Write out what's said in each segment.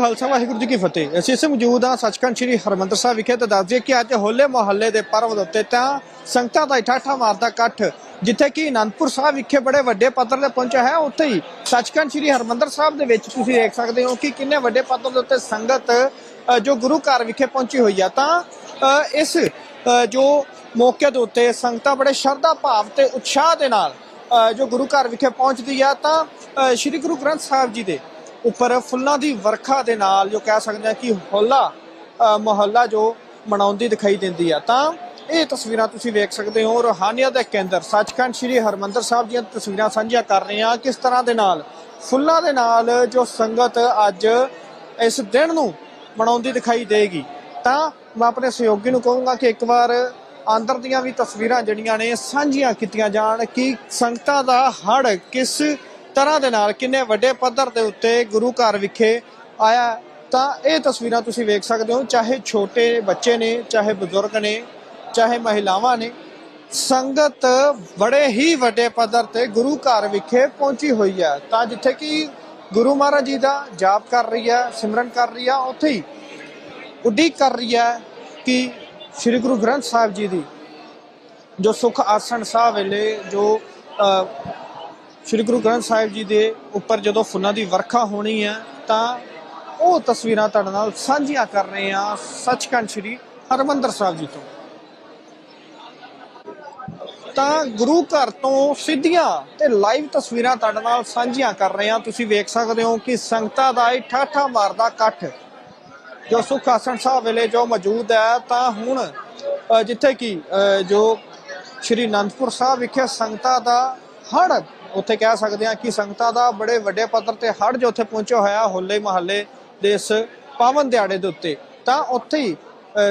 ਖਾਲਸਾ ਵਾਹਿਗੁਰੂ ਜੀ ਕੀ ਫਤਿਹ। ਅਸੀਂ ਇਸ ਮੌਜੂਦ ਹਾਂ ਸੱਚਖੰਡ ਸ੍ਰੀ ਹਰਮੰਦਰ ਸਾਹਿਬ ਵਿਖੇ ਤੇ ਦੱਸ ਦਈਏ ਕਿ ਅੱਜ ਹੋਲੇ ਮਹੱਲੇ ਦੇ ਪਰਵ ਦੇ ਉੱਤੇ ਤਾਂ ਸੰਗਤਾਂ ਦਾ ਠਾਠਾ ਮਾਰਦਾ ਇਕੱਠ ਜਿੱਥੇ ਕਿ ਅਨੰਦਪੁਰ ਸਾਹਿਬ ਵਿਖੇ ਬੜੇ ਵੱਡੇ ਪੱਧਰ ਤੇ ਪਹੁੰਚਿਆ ਹੈ। ਉੱਥੇ ਹੀ ਸੱਚਖੰਡ ਸ੍ਰੀ ਹਰਮੰਦਰ ਸਾਹਿਬ ਦੇ ਵਿੱਚ ਤੁਸੀਂ ਦੇਖ ਸਕਦੇ ਹੋ ਕਿ ਕਿੰਨੇ ਵੱਡੇ ਪੱਧਰ ਦੇ ਉੱਤੇ ਸੰਗਤ ਅ, ਜੋ ਗੁਰੂ ਘਰ ਵਿਖੇ ਪਹੁੰਚੀ ਹੋਈ ਆ। ਤਾਂ ਅ, ਇਸ ਅ, ਜੋ ਮੌਕੇ ਦੇ ਉੱਤੇ ਸੰਗਤਾਂ ਬੜੇ ਸ਼ਰਧਾ ਭਾਵ ਤੇ ਉਤਸ਼ਾਹ ਦੇ ਨਾਲ ਅ, ਜੋ ਗੁਰੂ ਘਰ ਵਿਖੇ ਪਹੁੰਚਦੀ ਆ ਤਾਂ ਅ, ਸ੍ਰੀ ਗੁਰੂ ਗ੍ਰੰਥ ਸਾਹਿਬ ਜੀ ਦੇ ਉੱਪਰ ਫੁੱਲਾਂ ਦੀ ਵਰਖਾ ਦੇ ਨਾਲ ਜੋ ਕਹਿ ਸਕਦੇ ਆ ਕਿ ਹੋਲਾ ਮੁਹੱਲਾ ਜੋ ਮਨਾਉਂਦੀ ਦਿਖਾਈ ਦਿੰਦੀ ਆ। ਤਾਂ ਇਹ ਤਸਵੀਰਾਂ ਤੁਸੀਂ ਵੇਖ ਸਕਦੇ ਹੋ ਰੋਹਾਨੀਅਤ ਦੇ ਕੇਂਦਰ। ਸੱਚਖੰਡ ਸ੍ਰੀ ਹਰਮੰਦਰ ਸਾਹਿਬ ਦੀਆਂ ਤਸਵੀਰਾਂ ਸਾਂਝੀਆਂ ਕਰ ਰਹੇ ਹਾਂ। ਕਿਸ ਤਰ੍ਹਾਂ ਦੇ ਨਾਲ? ਫੁੱਲਾਂ ਦੇ ਨਾਲ ਜੋ ਸੰਗਤ ਅੱਜ ਇਸ ਦਿਨ ਨੂੰ ਮਨਾਉਂਦੀ ਦਿਖਾਈ ਦੇਗੀ। ਤਾਂ ਮੈਂ ਆਪਣੇ ਸਹਿਯੋਗੀ ਨੂੰ ਕਹੂੰਗਾ ਕਿ ਇੱਕ ਵਾਰ ਅੰਦਰ ਦੀਆਂ ਵੀ ਤਸਵੀਰਾਂ ਜਿਹੜੀਆਂ ਨੇ ਸਾਂਝੀਆਂ ਕੀਤੀਆਂ ਜਾਣ ਕਿ ਸੰਗਤਾਂ ਦਾ ਹੜ ਕਿਸ ਤਰ੍ਹਾਂ ਦੇ ਨਾਲ ਕਿੰਨੇ ਵੱਡੇ ਪੱਧਰ ਦੇ ਉੱਤੇ ਗੁਰੂ ਘਰ ਵਿਖੇ ਆਇਆ, ਤਾਂ ਇਹ ਤਸਵੀਰਾਂ ਤੁਸੀਂ ਵੇਖ ਸਕਦੇ ਹੋ, ਚਾਹੇ ਛੋਟੇ ਬੱਚੇ ਨੇ, ਚਾਹੇ ਬਜ਼ੁਰਗ ਨੇ, ਚਾਹੇ ਮਹਿਲਾਵਾਂ ਨੇ, ਸੰਗਤ ਬੜੇ ਹੀ ਵੱਡੇ ਪੱਧਰ ਤੇ ਗੁਰੂ ਘਰ ਵਿਖੇ ਪਹੁੰਚੀ ਹੋਈ ਹੈ। ਤਾਂ ਜਿੱਥੇ ਕਿ ਗੁਰੂ ਮਹਾਰਾਜ ਜੀ ਦਾ ਜਾਪ ਕਰ ਰਹੀ ਹੈ, ਸਿਮਰਨ ਕਰ ਰਹੀ ਹੈ, ਉੱਥੇ ਹੀ ਉਡੀਕ ਕਰ ਰਹੀ ਹੈ ਕਿ ਸ੍ਰੀ ਗੁਰੂ ਗ੍ਰੰਥ ਸਾਹਿਬ ਜੀ ਦੀ ਜੋ ਸੁਖ ਆਸਣ ਸਾਹਿਬ ਵੇਲੇ ਜੋ ਸ੍ਰੀ ਗੁਰੂ ਗ੍ਰੰਥ ਸਾਹਿਬ ਜੀ ਦੇ ਉੱਪਰ ਜਦੋਂ ਫੁੱਲਾਂ ਦੀ ਵਰਖਾ ਹੋਣੀ ਹੈ ਤਾਂ ਉਹ ਤਸਵੀਰਾਂ ਤੁਹਾਡੇ ਨਾਲ ਸਾਂਝੀਆਂ ਕਰ ਰਹੇ ਹਾਂ ਸੱਚਖੰਡ ਸ੍ਰੀ ਹਰਮੰਦਰ ਸਾਹਿਬ ਜੀ ਤੋਂ। ਤਾਂ ਗੁਰੂ ਘਰ ਤੋਂ ਸਿੱਧੀਆਂ ਤੇ ਲਾਈਵ ਤਸਵੀਰਾਂ ਤੁਹਾਡੇ ਨਾਲ ਸਾਂਝੀਆਂ ਕਰ ਰਹੇ ਹਾਂ ਤੁਸੀਂ ਵੇਖ ਸਕਦੇ ਹੋ ਕਿ ਸੰਗਤਾਂ ਦਾ ਇਹ ਠਾਠਾ ਮਾਰਦਾ ਇਕੱਠ। ਜੋ ਸੁਖ ਆਸਣ ਸਾਹਿਬ ਵੇਲੇ ਜੋ ਮੌਜੂਦ ਹੈ ਤਾਂ ਹੁਣ ਜਿੱਥੇ ਕਿ ਅ, ਜੋ ਸ਼੍ਰੀ ਅਨੰਦਪੁਰ ਸਾਹਿਬ ਵਿਖੇ ਸੰਗਤਾਂ ਦਾ ਹੜ ਉੱਥੇ ਕਹਿ ਸਕਦੇ ਹਾਂ ਕਿ ਸੰਗਤਾਂ ਦਾ ਬੜੇ ਵੱਡੇ ਪੱਧਰ ਤੇ ਹੜ ਜੋ ਉੱਥੇ ਪਹੁੰਚਿਆ ਹੋਇਆ ਹੋਲੇ ਮਹੱਲੇ ਦੇ ਇਸ ਪਾਵਨ ਦਿਹਾੜੇ ਦੇ ਉੱਤੇ, ਤਾਂ ਉੱਥੇ ਹੀ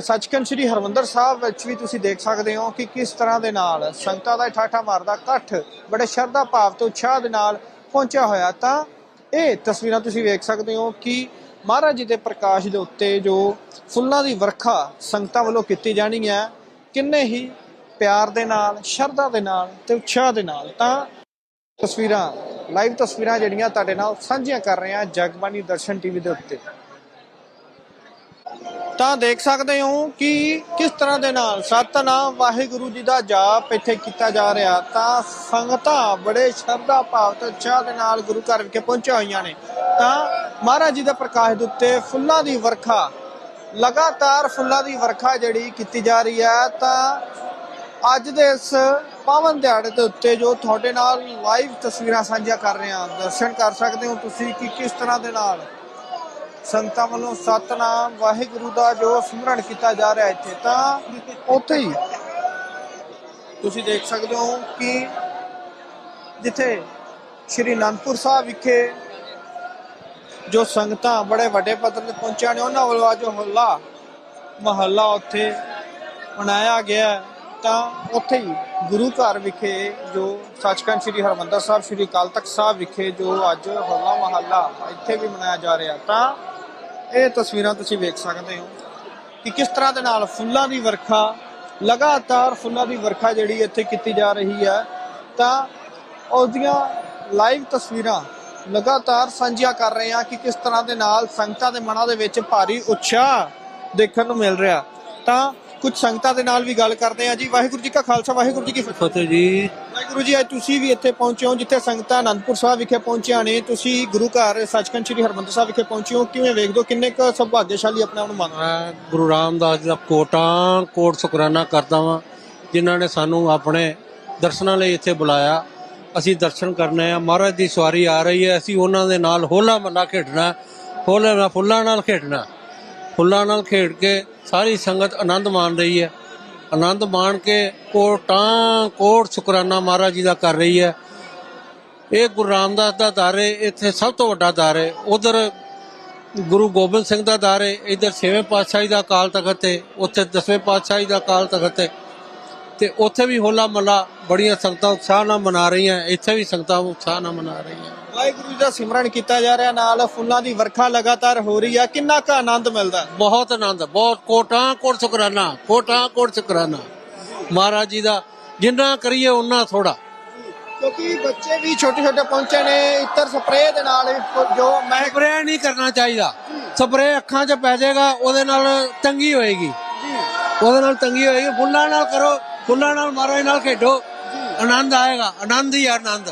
ਸੱਚਖੰਡ ਸ੍ਰੀ ਹਰਮੰਦਰ ਸਾਹਿਬ ਵਿੱਚ ਵੀ ਤੁਸੀਂ ਦੇਖ ਸਕਦੇ ਹੋ ਕਿ ਕਿਸ ਤਰ੍ਹਾਂ ਦੇ ਨਾਲ ਸੰਗਤਾਂ ਦਾ ਠਾਠਾ ਮਾਰਦਾ ਇਕੱਠ, ਬੜੇ ਸ਼ਰਧਾ ਭਾਵ ਤੇ ਉਤਸ਼ਾਹ ਦੇ ਨਾਲ ਪਹੁੰਚਿਆ ਹੋਇਆ। ਤਾਂ ਇਹ ਤਸਵੀਰਾਂ ਤੁਸੀਂ ਵੇਖ ਸਕਦੇ ਹੋ ਕਿ ਮਹਾਰਾਜ ਜੀ ਦੇ ਪ੍ਰਕਾਸ਼ ਦੇ ਉੱਤੇ ਜੋ ਫੁੱਲਾਂ ਦੀ ਵਰਖਾ ਸੰਗਤਾਂ ਵੱਲੋਂ ਕੀਤੀ ਜਾਣੀ ਹੈ, ਕਿੰਨੇ ਹੀ ਪਿਆਰ ਦੇ ਨਾਲ, ਸ਼ਰਧਾ ਦੇ ਨਾਲ ਤੇ ਉਤਸ਼ਾਹ ਦੇ ਨਾਲ। ਤਾਂ ਤਸਵੀਰਾਂ ਲਾਈਵ ਤਸਵੀਰਾਂ ਜਿਹੜੀਆਂ ਤੁਹਾਡੇ ਨਾਲ ਸਾਂਝੀਆਂ ਕਰ ਰਹੇ ਹਾਂ ਜਗਬਾਣੀ ਦਰਸ਼ਨ ਟੀਵੀ ਦੇ ਉੱਤੇ। ਤਾਂ ਦੇਖ ਸਕਦੇ ਹੋ ਕਿ ਕਿਸ ਤਰ੍ਹਾਂ ਦੇ ਨਾਲ ਸਤਨਾਮ ਵਾਹਿਗੁਰੂ ਜੀ ਦਾ ਜਾਪ ਇੱਥੇ ਕੀਤਾ ਜਾ ਰਿਹਾ। ਤਾਂ ਸੰਗਤਾਂ ਬੜੇ ਸ਼ਰਧਾ ਭਾਵ ਤੇ ਉਤਸ਼ਾਹ ਦੇ ਨਾਲ ਗੁਰੂ ਘਰ ਵਿਖੇ ਪਹੁੰਚੀਆਂ ਹੋਈਆਂ ਨੇ। ਤਾਂ ਮਹਾਰਾਜ ਜੀ ਦੇ ਪ੍ਰਕਾਸ਼ ਦੇ ਉੱਤੇ ਫੁੱਲਾਂ ਦੀ ਵਰਖਾ, ਲਗਾਤਾਰ ਫੁੱਲਾਂ ਦੀ ਵਰਖਾ ਜਿਹੜੀ ਕੀਤੀ ਜਾ ਰਹੀ ਹੈ, ਤਾਂ ਅੱਜ ਦੇ ਇਸ ਪਾਵਨ ਦਿਹਾੜੇ ਦੇ ਉੱਤੇ ਜੋ ਤੁਹਾਡੇ ਨਾਲ ਲਾਈਵ ਤਸਵੀਰਾਂ ਸਾਂਝੀਆਂ ਕਰ ਰਹੇ ਹਾਂ, ਦਰਸ਼ਨ ਕਰ ਸਕਦੇ ਹੋ ਤੁਸੀਂ ਕਿ ਕਿਸ ਤਰ੍ਹਾਂ ਦੇ ਨਾਲ? ਸੰਗਤਾਂ ਵੱਲੋਂ ਸਤਨਾਮ, ਵਾਹਿਗੁਰੂ ਦਾ ਜੋ ਸਿਮਰਨ ਕੀਤਾ ਜਾ ਰਿਹਾ ਇੱਥੇ, ਤਾਂ ਉੱਥੇ ਹੀ ਤੁਸੀਂ ਦੇਖ ਸਕਦੇ ਹੋ ਕਿ ਜਿੱਥੇ ਸ਼੍ਰੀ ਅਨੰਦਪੁਰ ਸਾਹਿਬ ਵਿਖੇ ਜੋ ਸੰਗਤਾਂ ਬੜੇ ਵੱਡੇ ਪੱਧਰ ਤੇ ਪਹੁੰਚੀਆਂ ਨੇ, ਉਹਨਾਂ ਵੱਲੋਂ ਅੱਜ ਹੋਲਾ ਮਹੱਲਾ ਉੱਥੇ ਮਨਾਇਆ ਗਿਆ ਤਾਂ ਉੱਥੇ ਹੀ ਗੁਰੂ ਘਰ ਵਿਖੇ ਜੋ ਸੱਚਖੰਡ ਸ੍ਰੀ ਹਰਮੰਦਰ ਸਾਹਿਬ, ਸ੍ਰੀ ਅਕਾਲ ਤਖਤ ਸਾਹਿਬ ਵਿਖੇ ਜੋ ਅੱਜ ਹੋਲਾ ਮਹੱਲਾ ਇੱਥੇ ਵੀ ਮਨਾਇਆ ਜਾ ਰਿਹਾ। ਤਾਂ ਇਹ ਤਸਵੀਰਾਂ ਤੁਸੀਂ ਵੇਖ ਸਕਦੇ ਹੋ ਕਿ ਕਿਸ ਤਰ੍ਹਾਂ ਦੇ ਨਾਲ ਫੁੱਲਾਂ ਦੀ ਵਰਖਾ, ਲਗਾਤਾਰ ਫੁੱਲਾਂ ਦੀ ਵਰਖਾ ਜਿਹੜੀ ਇੱਥੇ ਕੀਤੀ ਜਾ ਰਹੀ ਹੈ। ਤਾਂ ਉਹਦੀਆਂ ਲਾਈਵ ਤਸਵੀਰਾਂ ਲਗਾਤਾਰ ਸਾਂਝੀਆਂ ਕਰ ਰਹੇ ਹਾਂ ਕਿ ਕਿਸ ਤਰ੍ਹਾਂ ਦੇ ਨਾਲ ਸੰਗਤਾਂ ਦੇ ਮਨਾਂ ਦੇ ਵਿੱਚ ਭਾਰੀ ਉਤਸ਼ਾਹ ਦੇਖਣ ਨੂੰ ਮਿਲ ਰਿਹਾ। ਤਾਂ ਕੁਝ ਸੰਗਤਾਂ ਦੇ ਨਾਲ ਵੀ ਗੱਲ ਕਰਦੇ ਹਾਂ ਜੀ। ਵਾਹਿਗੁਰੂ ਜੀ ਕਾ ਖਾਲਸਾ ਵਾਹਿਗੁਰੂ ਜੀ ਕੀ ਫਤਿਹ। ਫਤਿਹ ਜੀ। ਵਾਹਿਗੁਰੂ ਜੀ ਅੱਜ ਤੁਸੀਂ ਵੀ ਇੱਥੇ ਪਹੁੰਚੇ ਹੋ ਜਿੱਥੇ ਸੰਗਤਾਂ ਅਨੰਦਪੁਰ ਸਾਹਿਬ ਵਿਖੇ ਪਹੁੰਚੀਆਂ ਨੇ। ਤੁਸੀਂ ਗੁਰੂ ਘਰ ਸੱਚਖੰਡ ਸ੍ਰੀ ਹਰਮੰਦਰ ਸਾਹਿਬ ਵਿਖੇ ਪਹੁੰਚੇ ਹੋ। ਕਿਵੇਂ ਵੇਖਦੇ ਹੋ? ਕਿੰਨੇ ਕੁ ਸੁਭਾਗਿਆਸ਼ਾਲੀ ਆਪਣੇ ਆਪ ਨੂੰ ਮੰਨਦੇ? ਮੈਂ ਗੁਰੂ ਰਾਮਦਾਸ ਜੀ ਦਾ ਕੋਟਾਂ ਕੋਟ ਸ਼ੁਕਰਾਨਾ ਕਰਦਾ ਵਾਂ ਜਿਨ੍ਹਾਂ ਨੇ ਸਾਨੂੰ ਆਪਣੇ ਦਰਸ਼ਨਾਂ ਲਈ ਇੱਥੇ ਬੁਲਾਇਆ। ਅਸੀਂ ਦਰਸ਼ਨ ਕਰਨੇ ਆ। ਮਹਾਰਾਜ ਦੀ ਸਵਾਰੀ ਆ ਰਹੀ ਹੈ। ਅਸੀਂ ਉਹਨਾਂ ਦੇ ਨਾਲ ਹੋਲਾ ਮਹੱਲਾ ਖੇਡਣਾ ਹੋਲੇ ਨਾਲ ਫੁੱਲਾਂ ਨਾਲ ਖੇਡਣਾ। ਫੁੱਲਾਂ ਨਾਲ ਖੇਡ ਕੇ ਸਾਰੀ ਸੰਗਤ ਆਨੰਦ ਮਾਣ ਰਹੀ ਹੈ। ਆਨੰਦ ਮਾਣ ਕੇ ਕੋਟਾਂ, ਕੋਟ ਸ਼ੁਕਰਾਨਾ ਮਹਾਰਾਜ ਜੀ ਦਾ ਕਰ ਰਹੀ ਹੈ। ਇਹ ਗੁਰੂ ਰਾਮਦਾਸ ਦਾ ਦਰ ਹੈ ਇੱਥੇ ਸਭ ਤੋਂ ਵੱਡਾ ਦਰ ਹੈ ਉਧਰ ਗੁਰੂ ਗੋਬਿੰਦ ਸਿੰਘ ਦਾ ਦਰ ਹੈ ਇਧਰ ਛੇਵੇਂ ਪਾਤਸ਼ਾਹੀ ਦਾ ਅਕਾਲ ਤਖਤ ਹੈ ਉੱਥੇ ਦਸਵੇਂ ਪਾਤਸ਼ਾਹੀ ਦਾ ਕਾਲ ਤਖਤ ਹੈ ਤੇ ਉੱਥੇ ਵੀ ਹੋਲਾ ਮਹੱਲਾ, ਬੜੀਆਂ ਸੰਗਤਾਂ ਉਤਸ਼ਾਹ ਨਾਲ ਮਨਾ ਰਹੀਆਂ, ਇੱਥੇ ਵੀ ਸੰਗਤਾਂ ਉਤਸ਼ਾਹ ਨਾਲ ਮਨਾ ਰਹੀਆਂ। ਵਾਹਿਗੁਰੂ ਦਾ ਸਿਮਰਨ ਕੀਤਾ ਜਾ ਰਿਹਾ ਨਾਲ ਫੁੱਲਾਂ ਦੀ ਵਰਖਾ ਲਗਾਤਾਰ ਹੋ ਰਹੀ ਆ। ਕਿੰਨਾ ਕੁ ਆਨੰਦ ਮਿਲਦਾ? ਬਹੁਤ ਆਨੰਦ ਬਹੁਤ ਕੋਟਾਂ ਕੋਟ ਸ਼ੁਕਰਾਨਾ ਕੋਟਾਂ ਕੋਟ ਸ਼ੁਕਰਾਨਾ। ਮਹਾਰਾਜ ਜੀ ਦਾ ਜਿੰਨਾ ਕਰੀਏ ਉਹਨਾਂ ਥੋੜਾ ਕਿਉਂਕਿ ਬੱਚੇ ਵੀ ਛੋਟੇ ਛੋਟੇ ਪਹੁੰਚੇ ਨੇ ਇੱਤਰ ਸਪਰੇਅ ਦੇ ਨਾਲ ਜੋ ਮੈਂ ਸਪਰੇਅ ਨਹੀਂ ਕਰਨਾ ਚਾਹੀਦਾ। ਸਪਰੇਅ ਅੱਖਾਂ 'ਚ ਪੈ ਜਾਏਗਾ ਉਹਦੇ ਨਾਲ ਤੰਗੀ ਹੋਏਗੀ। ਉਹਦੇ ਨਾਲ ਤੰਗੀ ਹੋਏਗੀ। ਫੁੱਲਾਂ ਨਾਲ ਕਰੋ ਫੁੱਲਾਂ ਨਾਲ ਮਹਾਰਾਜ ਨਾਲ ਖੇਡੋ। ਆਨੰਦ ਆਏਗਾ ਆਨੰਦ ਹੀ ਆਨੰਦ।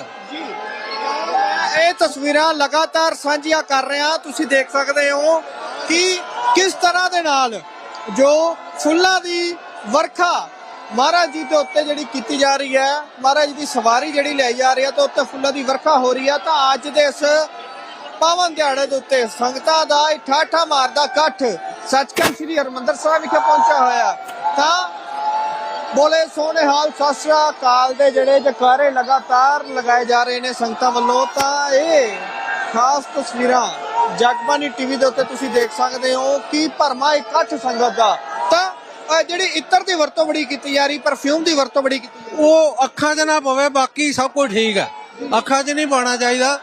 ਇਹ ਤਸਵੀਰਾਂ ਲਗਾਤਾਰ ਸਾਂਝੀਆਂ ਕਰ ਰਹੇ ਹਾਂ। ਤੁਸੀਂ ਦੇਖ ਸਕਦੇ ਹੋ ਕਿ ਕਿਸ ਤਰ੍ਹਾਂ ਦੇ ਨਾਲ ਜੋ ਫੁੱਲਾਂ ਦੀ ਵਰਖਾ ਮਹਾਰਾਜ ਜੀ ਦੇ ਉੱਤੇ ਜਿਹੜੀ ਕੀਤੀ ਜਾ ਰਹੀ ਹੈ, ਮਹਾਰਾਜ ਜੀ ਦੀ ਸਵਾਰੀ ਜਿਹੜੀ ਲਈ ਜਾ ਰਹੀ ਹੈ ਤੇ ਉੱਤੇ ਫੁੱਲਾਂ ਦੀ ਵਰਖਾ ਹੋ ਰਹੀ ਹੈ ਤਾਂ ਅੱਜ ਦੇ ਇਸ ਪਾਵਨ ਦਿਹਾੜੇ ਦੇ ਉੱਤੇ ਸੰਗਤਾਂ ਦਾ ਇਹ ਮਾਰਦਾ ਇਕੱਠ ਸੱਚਖੰਡ ਸ੍ਰੀ ਹਰਮੰਦਰ ਸਾਹਿਬ ਵਿਖੇ ਪਹੁੰਚਿਆ ਹੋਇਆ ਤਾਂ ਬੋਲੇ ਸੋਹਣੇ ਹਾਲ ਸਤਿ ਸ੍ਰੀ ਅਕਾਲ ਦੇ ਜਿਹੜੇ ਜਕਾਰੇ ਲਗਾਤਾਰ ਲਗਾਏ ਜਾ ਰਹੇ ਨੇ ਸੰਗਤਾਂ ਵੱਲੋਂ ਤਾਂ ਇਹ ਖਾਸ ਤਸਵੀਰਾਂ ਜਗਬਾਨੀ ਟੀਵੀ ਦੇ ਉੱਤੇ ਤੁਸੀਂ ਦੇਖ ਸਕਦੇ ਹੋ ਕਿ ਭਰਮਾ ਇਕੱਠ ਸੰਗਤ ਦਾ। ਤਾਂ ਜਿਹੜੀ ਇਤਰ ਦੀ ਵਰਤੋਂ ਬੜੀ ਕੀਤੀ ਜਾ ਰਹੀ ਪਰਫਿਊਮ ਦੀ ਵਰਤੋਂ ਬੜੀ ਕੀਤੀ ਉਹ ਅੱਖਾਂ 'ਚ ਨਾ ਪਵੇ ਬਾਕੀ ਸਭ ਕੁਝ ਠੀਕ ਹੈ। ਅੱਖਾਂ 'ਚ ਨਹੀਂ ਪਾਉਣਾ ਚਾਹੀਦਾ।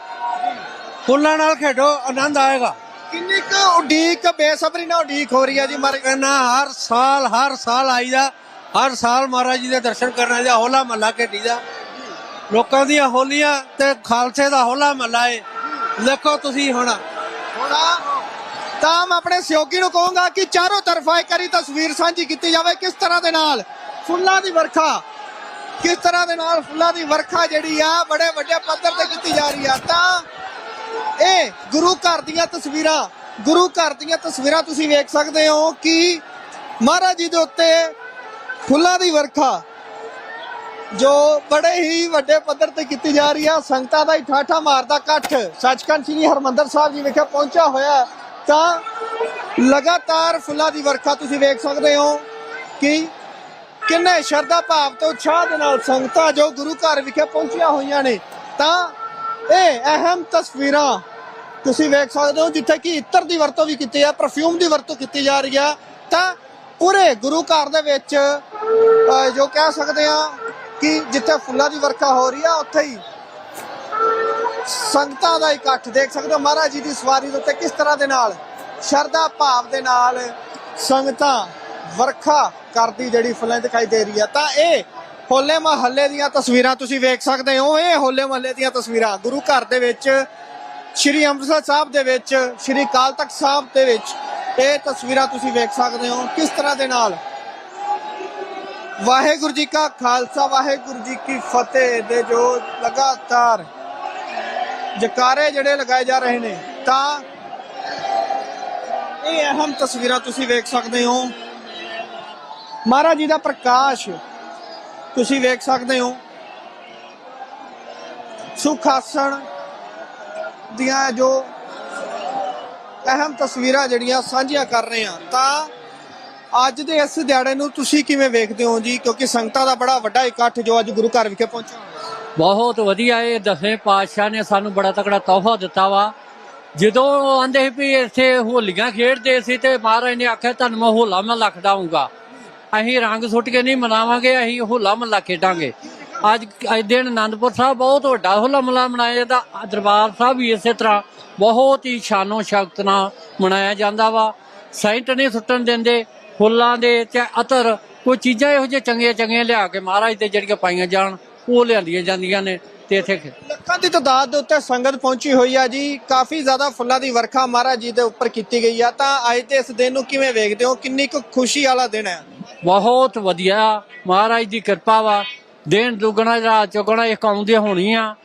ਫੁੱਲਾਂ ਨਾਲ ਖੇਡੋ ਆਨੰਦ ਆਏਗਾ। ਕਿੰਨੀ ਕੁ ਉਡੀਕ ਬੇਸਬਰੀ ਨਾਲ ਉਡੀਕ ਹੋ ਰਹੀ ਹੈ ਜੀ ਮਾਰੇ ਕਹਿੰਦਾ ਹਰ ਸਾਲ ਹਰ ਸਾਲ ਆਈਦਾ। ਹਰ ਸਾਲ ਮਹਾਰਾਜ ਜੀ ਦੇ ਦਰਸ਼ਨ ਕਰਨ ਦਾ ਹੋਲਾ ਮਹੱਲਾ ਖੇਡੀਦਾ ਲੋਕਾਂ ਦੀਆਂ ਹੋਲੀਆਂ ਤੇ ਖਾਲਸੇ ਦਾ ਹੋਲਾ ਮਹੱਲਾ ਏ। ਦੇਖੋ ਤੁਸੀਂ ਹੁਣ। ਹੋਣਾ ਤਾਂ ਮੈਂ ਆਪਣੇ ਸਹਿਯੋਗੀ ਨੂੰ ਕਹੂੰਗਾ ਕਿ ਚਾਰੋਂ ਤਰਫਾ ਇੱਕ ਵਾਰੀ ਤਸਵੀਰ ਸਾਂਝੀ ਕੀਤੀ ਜਾਵੇ ਕਿਸ ਤਰ੍ਹਾਂ ਦੇ ਨਾਲ ਫੁੱਲਾਂ ਦੀ ਵਰਖਾ। ਕਿਸ ਤਰ੍ਹਾਂ ਦੇ ਨਾਲ ਫੁੱਲਾਂ ਦੀ ਵਰਖਾ ਜਿਹੜੀ ਆ, ਬੜੇ ਵੱਡੇ ਪੱਧਰ ਤੇ ਕੀਤੀ ਜਾ ਰਹੀ ਆ। ਤਾਂ ਇਹ ਗੁਰੂ ਘਰ ਦੀਆਂ ਤਸਵੀਰਾਂ, ਗੁਰੂ ਘਰ ਦੀਆਂ ਤਸਵੀਰਾਂ ਤੁਸੀਂ ਵੇਖ ਸਕਦੇ ਹੋ ਕਿ ਮਹਾਰਾਜ ਜੀ ਦੇ ਉੱਤੇ ਫੁੱਲਾਂ ਦੀ ਵਰਖਾ, ਜੋ ਬੜੇ ਹੀ ਵੱਡੇ ਪੱਧਰ ਤੇ ਕੀਤੀ ਜਾ ਰਹੀ ਹੈ ਸੰਗਤਾਂ ਦਾ ਹੀ ਠਾਠਾ ਮਾਰਦਾ ਇਕੱਠ। ਸੱਚਖੰਡ ਸ੍ਰੀ ਹਰਮੰਦਰ ਸਾਹਿਬ ਜੀ ਵਿਖੇ ਪਹੁੰਚਿਆ ਹੋਇਆ ਤਾਂ ਲਗਾਤਾਰ ਫੁੱਲਾਂ ਦੀ ਵਰਖਾ ਤੁਸੀਂ ਵੇਖ ਸਕਦੇ ਹੋ ਕਿ ਕਿੰਨੇ ਸ਼ਰਧਾ ਭਾਵ ਤੇ ਉਤਸ਼ਾਹ ਦੇ ਨਾਲ ਸੰਗਤਾਂ ਜੋ ਗੁਰੂ ਘਰ ਵਿਖੇ ਪਹੁੰਚੀਆਂ ਹੋਈਆਂ ਨੇ। ਤਾਂ ਇਹ ਅਹਿਮ ਤਸਵੀਰਾਂ ਤੁਸੀਂ ਵੇਖ ਸਕਦੇ ਹੋ, ਜਿੱਥੇ ਕਿ ਇਤਰ ਦੀ ਵਰਤੋਂ ਵੀ ਕੀਤੀ ਹੈ ਪਰਫਿਊਮ ਦੀ ਵਰਤੋਂ ਕੀਤੀ ਜਾ ਰਹੀ ਹੈ ਤਾਂ ਪੂਰੇ ਗੁਰੂ ਘਰ ਦੇ ਵਿੱਚ ਜੋ ਕਹਿ ਸਕਦੇ ਆ ਕਿ ਜਿੱਥੇ ਫੁੱਲਾਂ ਦੀ ਵਰਖਾ ਹੋ ਰਹੀ ਆ, ਉੱਥੇ ਹੀ ਸੰਗਤਾਂ ਦਾ ਇਕੱਠ। ਦੇਖ ਸਕਦੇ ਹੋ ਮਹਾਰਾਜ ਜੀ ਦੀ ਸਵਾਰੀ ਦੇ ਉੱਤੇ ਕਿਸ ਤਰ੍ਹਾਂ ਦੇ ਨਾਲ, ਸ਼ਰਧਾ ਭਾਵ ਦੇ ਨਾਲ ਸੰਗਤਾਂ ਵਰਖਾ ਕਰਦੀ ਜਿਹੜੀ ਫੁੱਲਾਂ ਦਿਖਾਈ ਦੇ ਰਹੀ ਆ। ਤਾਂ ਇਹ ਹੋਲੇ ਮਹੱਲੇ ਦੀਆਂ ਤਸਵੀਰਾਂ ਤੁਸੀਂ ਵੇਖ ਸਕਦੇ ਹੋ, ਇਹ ਹੋਲੇ ਮਹੱਲੇ ਦੀਆਂ ਤਸਵੀਰਾਂ। ਗੁਰੂ ਘਰ ਦੇ ਵਿੱਚ, ਸ਼੍ਰੀ ਅੰਮ੍ਰਿਤਸਰ ਸਾਹਿਬ ਦੇ ਵਿੱਚ, ਸ਼੍ਰੀ ਅਕਾਲ ਤਖਤ ਸਾਹਿਬ ਦੇ ਵਿੱਚ ਇਹ ਤਸਵੀਰਾਂ ਤੁਸੀਂ ਵੇਖ ਸਕਦੇ ਹੋ ਕਿਸ ਤਰ੍ਹਾਂ ਦੇ ਨਾਲ। ਵਾਹਿਗੁਰੂ ਜੀ ਕਾ ਖਾਲਸਾ, ਵਾਹਿਗੁਰੂ ਜੀ ਕੀ ਫਤਿਹ ਦੇ ਜੋ ਲਗਾਤਾਰ ਜਕਾਰੇ ਜਿਹੜੇ ਲਗਾਏ ਜਾ ਰਹੇ ਨੇ, ਤਾਂ ਇਹ ਅਹਿਮ ਤਸਵੀਰਾਂ ਤੁਸੀਂ ਵੇਖ ਸਕਦੇ ਹੋ। ਮਹਾਰਾਜ ਜੀ ਦਾ ਪ੍ਰਕਾਸ਼ ਤੁਸੀਂ ਵੇਖ ਸਕਦੇ ਹੋ। ਸੁਖ ਆਸਣ ਦੀਆਂ ਜੋ ਅਹਿਮ ਤਸਵੀਰਾਂ ਜਿਹੜੀਆਂ ਸਾਂਝੀਆਂ ਕਰ ਰਹੇ ਹਾਂ। ਤਾਂ ਅੱਜ ਦੇ ਇਸ ਦਿਹਾੜੇ ਨੂੰ ਤੁਸੀਂ ਕਿਵੇਂ ਵੇਖਦੇ ਹੋ ਜੀ? ਕਿਉਂਕਿ ਸੰਗਤਾਂ ਦਾ ਬੜਾ ਵੱਡਾ ਇਕੱਠ ਜੋ ਅੱਜ ਗੁਰੂ ਘਰ ਵਿਖੇ ਪਹੁੰਚਿਆ ਬਹੁਤ ਵਧੀਆ ਇਹ ਦਸਵੇਂ ਪਾਤਸ਼ਾਹ ਨੇ ਸਾਨੂੰ ਬੜਾ ਤਕੜਾ ਤੋਹਫਾ ਦਿੱਤਾ ਵਾ। ਜਦੋਂ ਆਂਦੇ ਸੀ ਵੀ ਇੱਥੇ ਹੋਲੀਆਂ ਖੇਡਦੇ ਸੀ ਤੇ ਮਹਾਰਾਜ ਨੇ ਆਖਿਆ, ਤੁਹਾਨੂੰ ਮੈਂ ਹੋਲਾ ਮਹੱਲਾ ਖਿਡਾਊਂਗਾ। ਅਸੀਂ ਰੰਗ ਸੁੱਟ ਕੇ ਨਹੀਂ ਮਨਾਵਾਂਗੇ, ਅਸੀਂ ਹੋਲਾ ਮਹੱਲਾ ਖੇਡਾਂਗੇ। ਅੱਜ ਅੱਜ ਦਿਨ ਆਨੰਦਪੁਰ ਸਾਹਿਬ ਬਹੁਤ ਵੱਡਾ ਹੋਲਾ ਮਹੱਲਾ ਮਨਾਇਆ ਜਾਂਦਾ। ਦਰਬਾਰ ਸਾਹਿਬ ਵੀ ਇਸੇ ਤਰ੍ਹਾਂ ਬਹੁਤ ਹੀ ਸ਼ਾਨੋ ਸ਼ੌਕਤ ਨਾਲ ਮਨਾਇਆ ਜਾਂਦਾ ਵਾ। ਸੈਂਟ ਨਹੀਂ ਸੁੱਟਣ ਦਿੰਦੇ ਫੁੱਲਾਂ ਦੇ ਤੇ ਅਤਰ ਕੋਈ ਚੀਜ਼ਾਂ ਇਹੋ ਜਿਹੀਆਂ ਚੰਗੀਆਂ ਚੰਗੀਆਂ ਲਿਆ ਕੇ ਮਹਾਰਾਜ ਤੇ ਜਿਹੜੀਆਂ ਪਾਈਆਂ ਜਾਣ ਉਹ ਲਿਆਂਦੀਆਂ ਜਾਂਦੀਆਂ ਨੇ ਤੇ ਇੱਥੇ ਲੱਖਾਂ ਦੀ ਤਾਦਾਦ ਦੇ ਉੱਤੇ ਸੰਗਤ ਪਹੁੰਚੀ ਹੋਈ ਆ ਜੀ। ਕਾਫੀ ਜ਼ਿਆਦਾ ਫੁੱਲਾਂ ਦੀ ਵਰਖਾ ਮਹਾਰਾਜ ਜੀ ਦੇ ਉੱਪਰ ਕੀਤੀ ਗਈ ਆ। ਤਾਂ ਅੱਜ ਦੇ ਇਸ ਦਿਨ ਨੂੰ ਕਿਵੇਂ ਵੇਖਦੇ ਹੋ? ਕਿੰਨੀ ਕੁ ਖੁਸ਼ੀ ਵਾਲਾ ਦਿਨ ਹੈ। ਬਹੁਤ ਵਧੀਆ। ਮਹਾਰਾਜ ਦੀ ਕਿਰਪਾ ਵਾ। ਦੇਣ ਦੁਗਣਾ, ਰਾਤ ਚੁਗਣਾ ਇੱਕ ਆਉਂਦੀ ਹੋਣੀ ਆ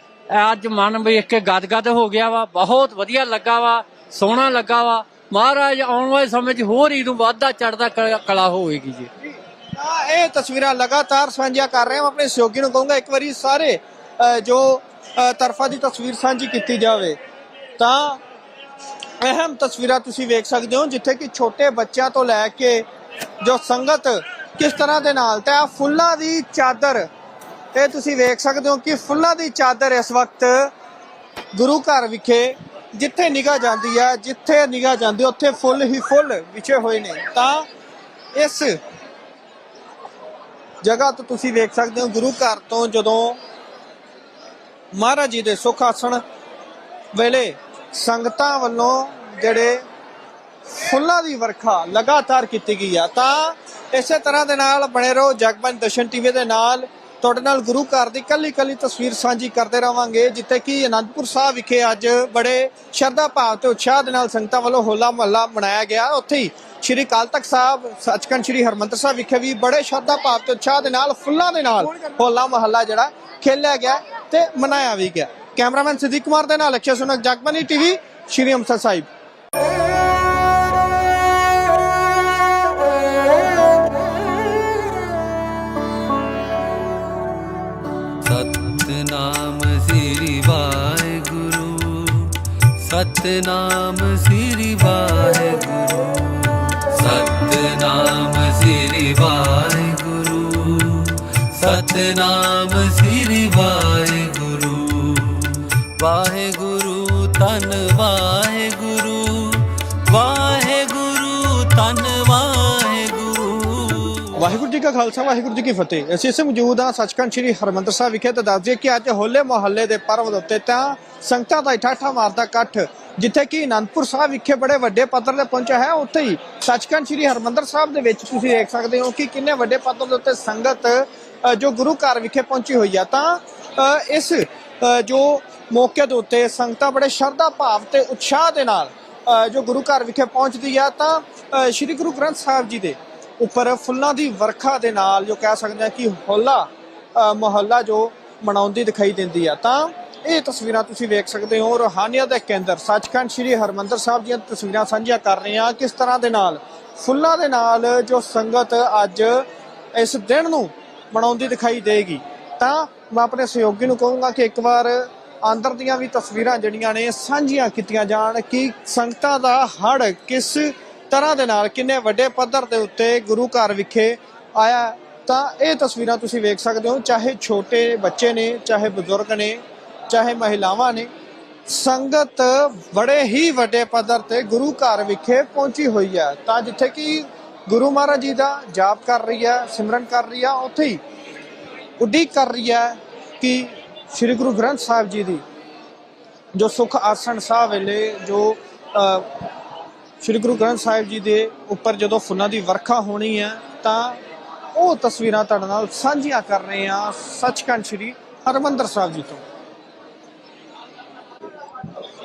ਅੱਜ ਮਨ ਵੇਖ ਕੇ ਗਦਗਦ ਹੋ ਗਿਆ ਵਾ। ਬਹੁਤ ਵਧੀਆ ਲੱਗਾ ਵਾ, ਸੋਹਣਾ ਲੱਗਾ ਵਾ। ਮਹਾਰਾਜ ਆਉਣ ਵਾਲੇ ਸਮੇਂ 'ਚ ਹੋਰ ਹੀ ਨੂੰ ਵਾਧਾ ਚੜਦਾ ਕਲਾ ਹੋਵੇਗੀ ਜੀ। ਤਾਂ ਇਹ ਤਸਵੀਰਾਂ ਲਗਾਤਾਰ ਸਾਂਝੀਆਂ ਕਰ ਰਹੇ ਹਾਂ। ਆਪਣੇ ਸਹਿਯੋਗੀ ਨੂੰ ਕਹੂੰਗਾ, ਇੱਕ ਵਾਰੀ ਸਾਰੇ ਜੋ ਤਰਫਾ ਦੀ ਤਸਵੀਰ ਸਾਂਝੀ ਕੀਤੀ ਜਾਵੇ, ਤਾਂ ਅਹਿਮ ਤਸਵੀਰਾਂ ਤੁਸੀਂ ਵੇਖ ਸਕਦੇ ਹੋ, ਜਿੱਥੇ ਕਿ ਛੋਟੇ ਬੱਚਿਆਂ ਤੋਂ ਲੈ ਕੇ ਜੋ ਸੰਗਤ ਕਿਸ ਤਰ੍ਹਾਂ ਦੇ ਨਾਲ, ਤੇ ਆ ਫੁੱਲਾਂ ਦੀ ਚਾਦਰ ਇਹ ਤੁਸੀਂ ਵੇਖ ਸਕਦੇ ਹੋ ਕਿ ਫੁੱਲਾਂ ਦੀ ਚਾਦਰ ਇਸ ਵਕਤ ਗੁਰੂ ਘਰ ਵਿਖੇ ਜਿੱਥੇ ਨਿਗਾਹ ਜਾਂਦੀ ਹੈ ਜਿੱਥੇ ਨਿਗਾਹ ਜਾਂਦੀ ਉੱਥੇ ਫੁੱਲ ਹੀ ਫੁੱਲ ਵਿਛੇ ਹੋਏ ਨੇ। ਤਾਂ ਇਸ ਜਗ੍ਹਾ ਤੋਂ ਤੁਸੀਂ ਵੇਖ ਸਕਦੇ ਹੋ ਗੁਰੂ ਘਰ ਤੋਂ ਜਦੋਂ ਮਹਾਰਾਜ ਜੀ ਦੇ ਸੁਖ ਆਸਣ ਵੇਲੇ ਸੰਗਤਾਂ ਵੱਲੋਂ ਜਿਹੜੇ ਫੁੱਲਾਂ ਦੀ ਵਰਖਾ ਲਗਾਤਾਰ ਕੀਤੀ ਗਈ ਆ, ਤਾਂ ਇਸੇ ਤਰ੍ਹਾਂ ਦੇ ਨਾਲ ਬਣੇ ਰਹੋ ਜਗਬਨ ਦਰਸ਼ਨ ਟੀਵੀ ਦੇ ਨਾਲ। ਤੁਹਾਡੇ ਨਾਲ ਗੁਰੂ ਘਰ ਦੀ ਕੱਲੀ ਕੱਲੀ ਤਸਵੀਰ ਸਾਂਝੀ ਕਰਦੇ ਰਵਾਂਗੇ, ਜਿੱਥੇ ਕਿ ਅਨੰਦਪੁਰ ਸਾਹਿਬ ਵਿਖੇ ਅੱਜ ਬੜੇ ਸ਼ਰਧਾ ਭਾਵ ਤੇ ਉਤਸ਼ਾਹ ਦੇ ਨਾਲ ਸੰਗਤਾਂ ਵੱਲੋਂ ਹੋਲਾ ਮਹੱਲਾ ਮਨਾਇਆ ਗਿਆ। ਉੱਥੇ ਹੀ ਸ਼੍ਰੀ ਅਕਾਲ ਤਖਤ ਸਾਹਿਬ, ਸੱਚਖੰਡ ਸ਼੍ਰੀ ਹਰਮੰਦਰ ਸਾਹਿਬ ਵਿਖੇ ਵੀ ਬੜੇ ਸ਼ਰਧਾ ਭਾਵ ਤੇ ਉਤਸ਼ਾਹ ਦੇ ਨਾਲ, ਫੁੱਲਾਂ ਦੇ ਨਾਲ ਹੋਲਾ ਮਹੱਲਾ ਜਿਹੜਾ ਖੇਲਿਆ ਗਿਆ ਤੇ ਮਨਾਇਆ ਵੀ ਗਿਆ। ਕੈਮਰਾਮੈਨ ਸਿੱਧੀ ਕੁਮਾਰ ਦੇ ਨਾਲ ਅਕਸ਼ੇ ਸੁਨਕ ਜਗਬਾਨੀ ਟੀਵੀ, ਸ਼੍ਰੀ ਅੰਮ੍ਰਿਤਸਰ ਸਾਹਿਬ। ਸਤਨਾਮ ਸ੍ਰੀ ਵਾਹਿਗੁਰੂ। ਸਤਨਾਮ ਸ੍ਰੀ ਵਾਹਿਗੁਰੂ। ਸਤਨਾਮ ਸ੍ਰੀ ਵਾਹਿਗੁਰੂ। ਵਾਹਿਗੁਰੂ ਤਨ ਵਾਹਿਗੁਰੂ। ਵਾਹਿਗੁਰੂ ਤਨ ਵਾਹਿਗੁਰੂ। ਵਾਹਿਗੁਰੂ ਜੀ ਕਾ ਖਾਲਸਾ, ਵਾਹਿਗੁਰੂ ਜੀ ਕੀ ਫਤਿਹ। ਅਸੀਂ ਇਸੇ ਮੌਜੂਦ ਹਾਂ ਸੱਚਖੰਡ ਸ੍ਰੀ ਹਰਮੰਦਰ ਸਾਹਿਬ ਵਿਖੇ ਤਾਂ ਦੱਸ ਦਈਏ ਕਿ ਅੱਜ ਹੋਲੇ ਮਹੱਲੇ ਦੇ ਪਰਵ ਦੇ ਉੱਤੇ ਤਾਂ ਸੰਗਤਾਂ ਦਾ ਠਾਠਾ ਮਾਰਦਾ ਇਕੱਠ ਜਿੱਥੇ ਕਿ ਅਨੰਦਪੁਰ ਸਾਹਿਬ ਵਿਖੇ ਬੜੇ ਵੱਡੇ ਪੱਧਰ ਤੇ ਪਹੁੰਚਿਆ ਹੈ ਉੱਥੇ ਹੀ ਸੱਚਖੰਡ ਸ੍ਰੀ ਹਰਮੰਦਰ ਸਾਹਿਬ ਦੇ ਵਿੱਚ ਤੁਸੀਂ ਦੇਖ ਸਕਦੇ ਹੋ ਕਿ ਕਿੰਨੇ ਵੱਡੇ ਪੱਧਰ ਦੇ ਉੱਤੇ ਸੰਗਤ ਜੋ ਗੁਰੂ ਘਰ ਵਿਖੇ ਪਹੁੰਚੀ ਹੋਈ ਆ। ਤਾਂ ਇਸ ਜੋ ਮੌਕੇ ਦੇ ਉੱਤੇ ਸੰਗਤਾਂ ਬੜੇ ਸ਼ਰਧਾ ਭਾਵ ਤੇ ਉਤਸ਼ਾਹ ਦੇ ਨਾਲ ਜੋ ਗੁਰੂ ਘਰ ਵਿਖੇ ਪਹੁੰਚਦੀ ਆ ਤਾਂ ਸ੍ਰੀ ਗੁਰੂ ਗ੍ਰੰਥ ਸਾਹਿਬ ਜੀ ਦੇ ਉੱਪਰ ਫੁੱਲਾਂ ਦੀ ਵਰਖਾ ਦੇ ਨਾਲ ਜੋ ਕਹਿ ਸਕਦੇ ਆ ਕਿ ਹੋਲਾ ਅ, ਮੁਹੱਲਾ ਜੋ ਮਨਾਉਂਦੀ ਦਿਖਾਈ ਦਿੰਦੀ ਆ। ਤਾਂ ਇਹ ਤਸਵੀਰਾਂ ਤੁਸੀਂ ਵੇਖ ਸਕਦੇ ਹੋ ਰੋਹਾਨੀਅਤ ਦੇ ਕੇਂਦਰ, ਸੱਚਖੰਡ ਸ੍ਰੀ ਹਰਮੰਦਰ ਸਾਹਿਬ ਦੀਆਂ ਤਸਵੀਰਾਂ ਸਾਂਝੀਆਂ ਕਰ ਰਹੇ ਹਾਂ ਕਿਸ ਤਰ੍ਹਾਂ ਦੇ ਨਾਲ? ਫੁੱਲਾਂ ਦੇ ਨਾਲ ਜੋ ਸੰਗਤ ਅੱਜ ਇਸ ਦਿਨ ਨੂੰ ਮਨਾਉਂਦੀ ਦਿਖਾਈ ਦੇਗੀ। ਤਾਂ ਮੈਂ ਆਪਣੇ ਸਹਿਯੋਗੀ ਨੂੰ ਕਹੂੰਗਾ ਕਿ ਇੱਕ ਵਾਰ ਅੰਦਰ ਦੀਆਂ ਵੀ ਤਸਵੀਰਾਂ ਜਿਹੜੀਆਂ ਨੇ, ਸਾਂਝੀਆਂ ਕੀਤੀਆਂ ਜਾਣ ਕਿ ਸੰਗਤਾਂ ਦਾ ਹੜ ਕਿਸ ਤਰ੍ਹਾਂ ਦੇ ਨਾਲ, ਕਿੰਨੇ ਵੱਡੇ ਪੱਧਰ ਦੇ ਉੱਤੇ ਗੁਰੂ ਘਰ ਵਿਖੇ ਆਇਆ। ਤਾਂ ਇਹ ਤਸਵੀਰਾਂ ਤੁਸੀਂ ਵੇਖ ਸਕਦੇ ਹੋ, ਚਾਹੇ ਛੋਟੇ ਬੱਚੇ ਨੇ, ਚਾਹੇ ਬਜ਼ੁਰਗ ਨੇ। ਚਾਹੇ ਮਹਿਲਾਵਾਂ ਨੇ, ਸੰਗਤ ਬੜੇ ਹੀ ਵੱਡੇ ਪੱਧਰ ਤੇ ਗੁਰੂ ਘਰ ਵਿਖੇ ਪਹੁੰਚੀ ਹੋਈ ਹੈ। ਤਾਂ ਜਿੱਥੇ ਕਿ ਗੁਰੂ ਮਹਾਰਾਜ ਜੀ ਦਾ ਜਾਪ ਕਰ ਰਹੀ ਹੈ, ਸਿਮਰਨ ਕਰ ਰਹੀ ਹੈ, ਉੱਥੇ ਹੀ ਉਡੀਕ ਕਰ ਰਹੀ ਹੈ ਕਿ ਸ੍ਰੀ ਗੁਰੂ ਗ੍ਰੰਥ ਸਾਹਿਬ ਜੀ ਦੀ ਜੋ ਸੁਖ ਆਸਣ ਸਾਹਿਬ ਵੇਲੇ ਜੋ ਸ੍ਰੀ ਗੁਰੂ ਗ੍ਰੰਥ ਸਾਹਿਬ ਜੀ ਦੇ ਉੱਪਰ ਜਦੋਂ ਫੁੱਲਾਂ ਦੀ ਵਰਖਾ ਹੋਣੀ ਹੈ, ਤਾਂ ਉਹ ਤਸਵੀਰਾਂ ਤੁਹਾਡੇ ਨਾਲ ਸਾਂਝੀਆਂ ਕਰ ਰਹੇ ਹਾਂ ਸੱਚਖੰਡ ਸ੍ਰੀ ਹਰਮੰਦਰ ਸਾਹਿਬ ਜੀ ਤੋਂ।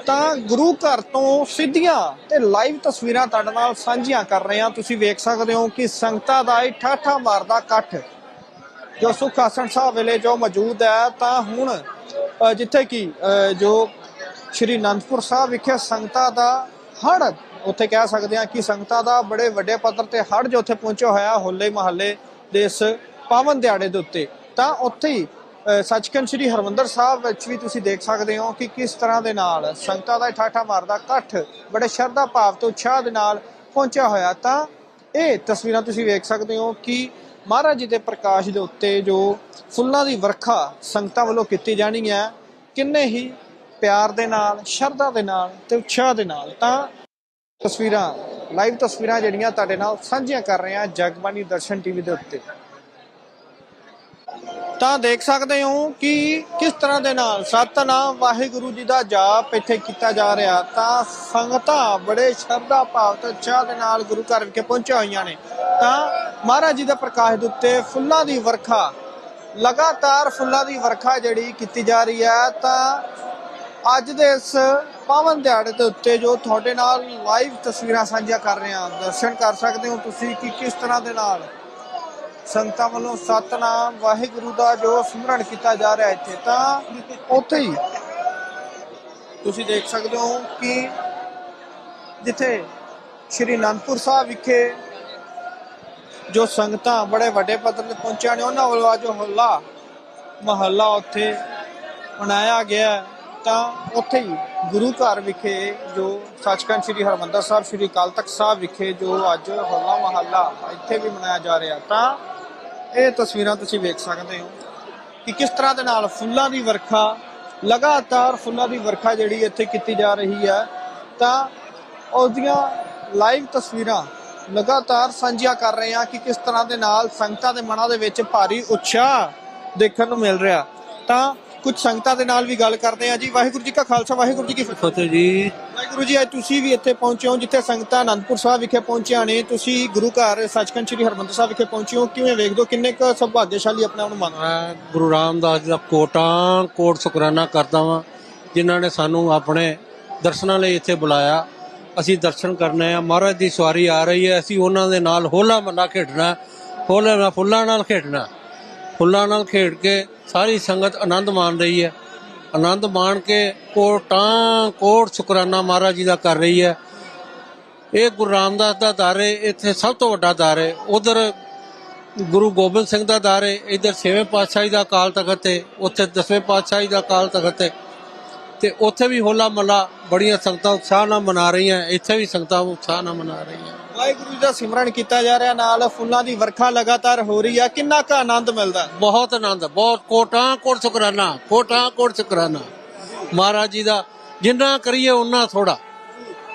ਤਾਂ ਗੁਰੂ ਘਰ ਤੋਂ ਸਿੱਧੀਆਂ ਤੇ ਲਾਈਵ ਤਸਵੀਰਾਂ ਤੁਹਾਡੇ ਨਾਲ ਸਾਂਝੀਆਂ ਕਰ ਰਹੇ ਹਾਂ। ਤੁਸੀਂ ਵੇਖ ਸਕਦੇ ਹੋ ਕਿ ਸੰਗਤਾਂ ਦਾ ਇਹ ਠਾਠਾ ਮਾਰਦਾ ਇਕੱਠ। ਜੋ ਸੁਖ ਆਸਣ ਸਾਹਿਬ ਵੇਲੇ ਜੋ ਮੌਜੂਦ ਹੈ, ਤਾਂ ਹੁਣ ਜਿੱਥੇ ਕਿ ਜੋ ਸ਼੍ਰੀ ਅਨੰਦਪੁਰ ਸਾਹਿਬ ਵਿਖੇ ਸੰਗਤਾਂ ਦਾ ਹੜ ਉੱਥੇ ਕਹਿ ਸਕਦੇ ਹਾਂ ਕਿ ਸੰਗਤਾਂ ਦਾ ਬੜੇ ਵੱਡੇ ਪੱਧਰ ਤੇ ਹੜ ਜੋ ਉੱਥੇ ਪਹੁੰਚਿਆ ਹੋਇਆ ਹੋਲੇ ਮਹੱਲੇ ਦੇ ਇਸ ਪਾਵਨ ਦਿਹਾੜੇ ਦੇ ਉੱਤੇ, ਤਾਂ ਉੱਥੇ ਹੀ ਸੱਚਖੰਡ ਸ੍ਰੀ ਹਰਮੰਦਰ ਸਾਹਿਬ ਵਿੱਚ ਵੀ ਤੁਸੀਂ ਦੇਖ ਸਕਦੇ ਹੋ ਕਿ ਕਿਸ ਤਰ੍ਹਾਂ ਦੇ ਨਾਲ ਸੰਗਤਾਂ ਦਾ ਠਾਠਾ ਮਾਰਦਾ, ਇਕੱਠ ਬੜੇ ਸ਼ਰਧਾ ਭਾਵ ਤੇ ਉਤਸ਼ਾਹ ਦੇ ਨਾਲ ਪਹੁੰਚਿਆ ਹੋਇਆ। ਤਾਂ ਇਹ ਤਸਵੀਰਾਂ ਤੁਸੀਂ ਵੇਖ ਸਕਦੇ ਹੋ ਕਿ ਮਹਾਰਾਜ ਜੀ ਦੇ ਪ੍ਰਕਾਸ਼ ਦੇ ਉੱਤੇ ਜੋ ਫੁੱਲਾਂ ਦੀ ਵਰਖਾ ਸੰਗਤਾਂ ਵੱਲੋਂ ਕੀਤੀ ਜਾਣੀ ਹੈ, ਕਿੰਨੇ ਹੀ ਪਿਆਰ ਦੇ ਨਾਲ, ਸ਼ਰਧਾ ਦੇ ਨਾਲ ਤੇ ਉਤਸ਼ਾਹ ਦੇ ਨਾਲ। ਤਾਂ ਤਸਵੀਰਾਂ ਲਾਈਵ ਤਸਵੀਰਾਂ ਜਿਹੜੀਆਂ ਤੁਹਾਡੇ ਨਾਲ ਸਾਂਝੀਆਂ ਕਰ ਰਹੇ ਹਾਂ ਜਗਬਾਣੀ ਦਰਸ਼ਨ ਟੀਵੀ ਦੇ ਉੱਤੇ। ਤਾਂ ਦੇਖ ਸਕਦੇ ਹੋ ਕਿ ਕਿਸ ਤਰ੍ਹਾਂ ਦੇ ਨਾਲ ਸਤਨਾਮ ਵਾਹਿਗੁਰੂ ਜੀ ਦਾ ਜਾਪ ਇੱਥੇ ਕੀਤਾ ਜਾ ਰਿਹਾ। ਤਾਂ ਸੰਗਤਾਂ ਬੜੇ ਸ਼ਰਧਾ ਭਾਵ ਤੇ ਉਤਸ਼ਾਹ ਦੇ ਨਾਲ ਗੁਰੂ ਘਰ ਵਿਖੇ ਪਹੁੰਚੀਆਂ ਹੋਈਆਂ ਨੇ। ਤਾਂ ਮਹਾਰਾਜ ਜੀ ਦੇ ਪ੍ਰਕਾਸ਼ ਦੇ ਉੱਤੇ ਫੁੱਲਾਂ ਦੀ ਵਰਖਾ, ਲਗਾਤਾਰ ਫੁੱਲਾਂ ਦੀ ਵਰਖਾ ਜਿਹੜੀ ਕੀਤੀ ਜਾ ਰਹੀ ਹੈ, ਤਾਂ ਅੱਜ ਦੇ ਇਸ ਪਾਵਨ ਦਿਹਾੜੇ ਦੇ ਉੱਤੇ ਜੋ ਤੁਹਾਡੇ ਨਾਲ ਲਾਈਵ ਤਸਵੀਰਾਂ ਸਾਂਝੀਆਂ ਕਰ ਰਹੇ ਹਾਂ, ਦਰਸ਼ਨ ਕਰ ਸਕਦੇ ਹੋ ਤੁਸੀਂ ਕਿ ਕਿਸ ਤਰ੍ਹਾਂ ਦੇ ਨਾਲ ਸੰਗਤਾਂ ਵੱਲੋਂ ਸਤਨਾਮ, ਵਾਹਿਗੁਰੂ ਦਾ ਜੋ ਸਿਮਰਨ ਕੀਤਾ ਜਾ ਰਿਹਾ ਇੱਥੇ, ਤਾਂ ਉੱਥੇ ਹੀ ਤੁਸੀਂ ਦੇਖ ਸਕਦੇ ਹੋ ਕਿ ਜਿੱਥੇ ਸ਼੍ਰੀ ਅਨੰਦਪੁਰ ਸਾਹਿਬ ਵਿਖੇ ਜੋ ਸੰਗਤਾਂ ਬੜੇ ਵੱਡੇ ਪੱਧਰ ਤੇ ਪਹੁੰਚੀਆਂ ਨੇ, ਉਹਨਾਂ ਵੱਲੋਂ ਅੱਜ ਹੋਲਾ ਮਹੱਲਾ ਉੱਥੇ ਮਨਾਇਆ ਗਿਆ ਤਾਂ ਉੱਥੇ ਹੀ ਗੁਰੂ ਘਰ ਵਿਖੇ ਜੋ ਸੱਚਖੰਡ ਸ੍ਰੀ ਹਰਮੰਦਰ ਸਾਹਿਬ, ਸ੍ਰੀ ਅਕਾਲ ਤਖਤ ਸਾਹਿਬ ਵਿਖੇ ਜੋ ਅੱਜ ਹੋਲਾ ਮਹੱਲਾ ਇੱਥੇ ਵੀ ਮਨਾਇਆ ਜਾ ਰਿਹਾ, ਤਾਂ ਇਹ ਤਸਵੀਰਾਂ ਤੁਸੀਂ ਵੇਖ ਸਕਦੇ ਹੋ ਕਿ ਕਿਸ ਤਰ੍ਹਾਂ ਦੇ ਨਾਲ ਫੁੱਲਾਂ ਦੀ ਵਰਖਾ, ਲਗਾਤਾਰ ਫੁੱਲਾਂ ਦੀ ਵਰਖਾ ਜਿਹੜੀ ਇੱਥੇ ਕੀਤੀ ਜਾ ਰਹੀ ਹੈ, ਤਾਂ ਉਹਦੀਆਂ ਲਾਈਵ ਤਸਵੀਰਾਂ ਲਗਾਤਾਰ ਸਾਂਝੀਆਂ ਕਰ ਰਹੇ ਹਾਂ ਕਿ ਕਿਸ ਤਰ੍ਹਾਂ ਦੇ ਨਾਲ ਸੰਗਤਾਂ ਦੇ ਮਨਾਂ ਦੇ ਵਿੱਚ ਭਾਰੀ ਉਤਸ਼ਾਹ ਦੇਖਣ ਨੂੰ ਮਿਲ ਰਿਹਾ। ਤਾਂ ਕੁਝ ਸੰਗਤਾਂ ਦੇ ਨਾਲ ਵੀ ਗੱਲ ਕਰਦੇ ਹਾਂ ਜੀ। ਵਾਹਿਗੁਰੂ ਜੀ ਕਾ ਖਾਲਸਾ ਵਾਹਿਗੁਰੂ ਜੀ ਕੀ ਫਤਿਹ। ਫਤਿਹ ਜੀ। ਵਾਹਿਗੁਰੂ ਜੀ ਅੱਜ ਤੁਸੀਂ ਵੀ ਇੱਥੇ ਪਹੁੰਚੇ ਹੋ ਜਿੱਥੇ ਸੰਗਤਾਂ ਅਨੰਦਪੁਰ ਸਾਹਿਬ ਵਿਖੇ ਪਹੁੰਚੀਆਂ ਨੇ। ਤੁਸੀਂ ਗੁਰੂ ਘਰ ਸੱਚਖੰਡ ਸ੍ਰੀ ਹਰਮੰਦਰ ਸਾਹਿਬ ਵਿਖੇ ਪਹੁੰਚੇ ਹੋ। ਕਿਵੇਂ ਵੇਖਦੇ ਹੋ? ਕਿੰਨੇ ਕੁ ਸੁਭਾਗਿਆਸ਼ਾਲੀ ਆਪਣੇ ਆਪ ਨੂੰ ਮੰਨਦੇ? ਮੈਂ ਗੁਰੂ ਰਾਮਦਾਸ ਜੀ ਦਾ ਕੋਟਾਂ ਕੋਟ ਸ਼ੁਕਰਾਨਾ ਕਰਦਾ ਵਾਂ ਜਿਨ੍ਹਾਂ ਨੇ ਸਾਨੂੰ ਆਪਣੇ ਦਰਸ਼ਨਾਂ ਲਈ ਇੱਥੇ ਬੁਲਾਇਆ। ਅਸੀਂ ਦਰਸ਼ਨ ਕਰਨੇ ਆ। ਮਹਾਰਾਜ ਦੀ ਸਵਾਰੀ ਆ ਰਹੀ ਹੈ। ਅਸੀਂ ਉਹਨਾਂ ਦੇ ਨਾਲ ਹੋਲਾ ਮਹੱਲਾ ਖੇਡਣਾ ਹੋਲੇ ਨਾਲ ਫੁੱਲਾਂ ਨਾਲ ਖੇਡਣਾ। ਫੁੱਲਾਂ ਨਾਲ ਖੇਡ ਕੇ ਸਾਰੀ ਸੰਗਤ ਆਨੰਦ ਮਾਣ ਰਹੀ ਹੈ। ਆਨੰਦ ਮਾਣ ਕੇ ਕੋਟਾਂ, ਕੋਟ ਸ਼ੁਕਰਾਨਾ ਮਹਾਰਾਜ ਜੀ ਦਾ ਕਰ ਰਹੀ ਹੈ। ਇਹ ਗੁਰੂ ਰਾਮਦਾਸ ਦਾ ਦਰ ਹੈ, ਇੱਥੇ ਸਭ ਤੋਂ ਵੱਡਾ ਦਰ ਹੈ। ਉਧਰ ਗੁਰੂ ਗੋਬਿੰਦ ਸਿੰਘ ਦਾ ਦਰ ਹੈ, ਇਧਰ ਛੇਵੇਂ ਪਾਤਸ਼ਾਹੀ ਦਾ ਅਕਾਲ ਤਖਤ ਹੈ, ਉੱਥੇ ਦਸਵੇਂ ਪਾਤਸ਼ਾਹੀ ਦਾ ਅਕਾਲ ਤਖਤ ਹੈ। ਤੇ ਉੱਥੇ ਵੀ ਹੋਲਾ ਮਹੱਲਾ ਬੜੀਆਂ ਸੰਗਤਾਂ ਉਤਸ਼ਾਹ ਨਾਲ ਮਨਾ ਰਹੀਆਂ, ਇੱਥੇ ਵੀ ਸੰਗਤਾਂ ਉਤਸ਼ਾਹ ਨਾਲ ਮਨਾ ਰਹੀਆਂ। ਵਾਹਿਗੁਰੂ ਜੀ ਦਾ ਸਿਮਰਨ ਕੀਤਾ ਜਾ ਰਿਹਾ ਨਾਲ ਫੁੱਲਾਂ ਦੀ ਵਰਖਾ ਲਗਾਤਾਰ ਹੋ ਰਹੀ ਹੈ ਕਿੰਨਾ ਕੁ ਆਨੰਦ ਮਿਲਦਾ? ਬਹੁਤ ਆਨੰਦ ਬਹੁਤ ਕੋਟਾਂ ਕੋਟ ਸ਼ੁਕਰਾਨਾ ਕੋਟਾਂ ਕੋਟ ਸ਼ੁਕਰਾਨਾ। ਮਹਾਰਾਜ ਜੀ ਦਾ ਜਿੰਨਾ ਕਰੀਏ ਉਹਨਾਂ ਥੋੜਾ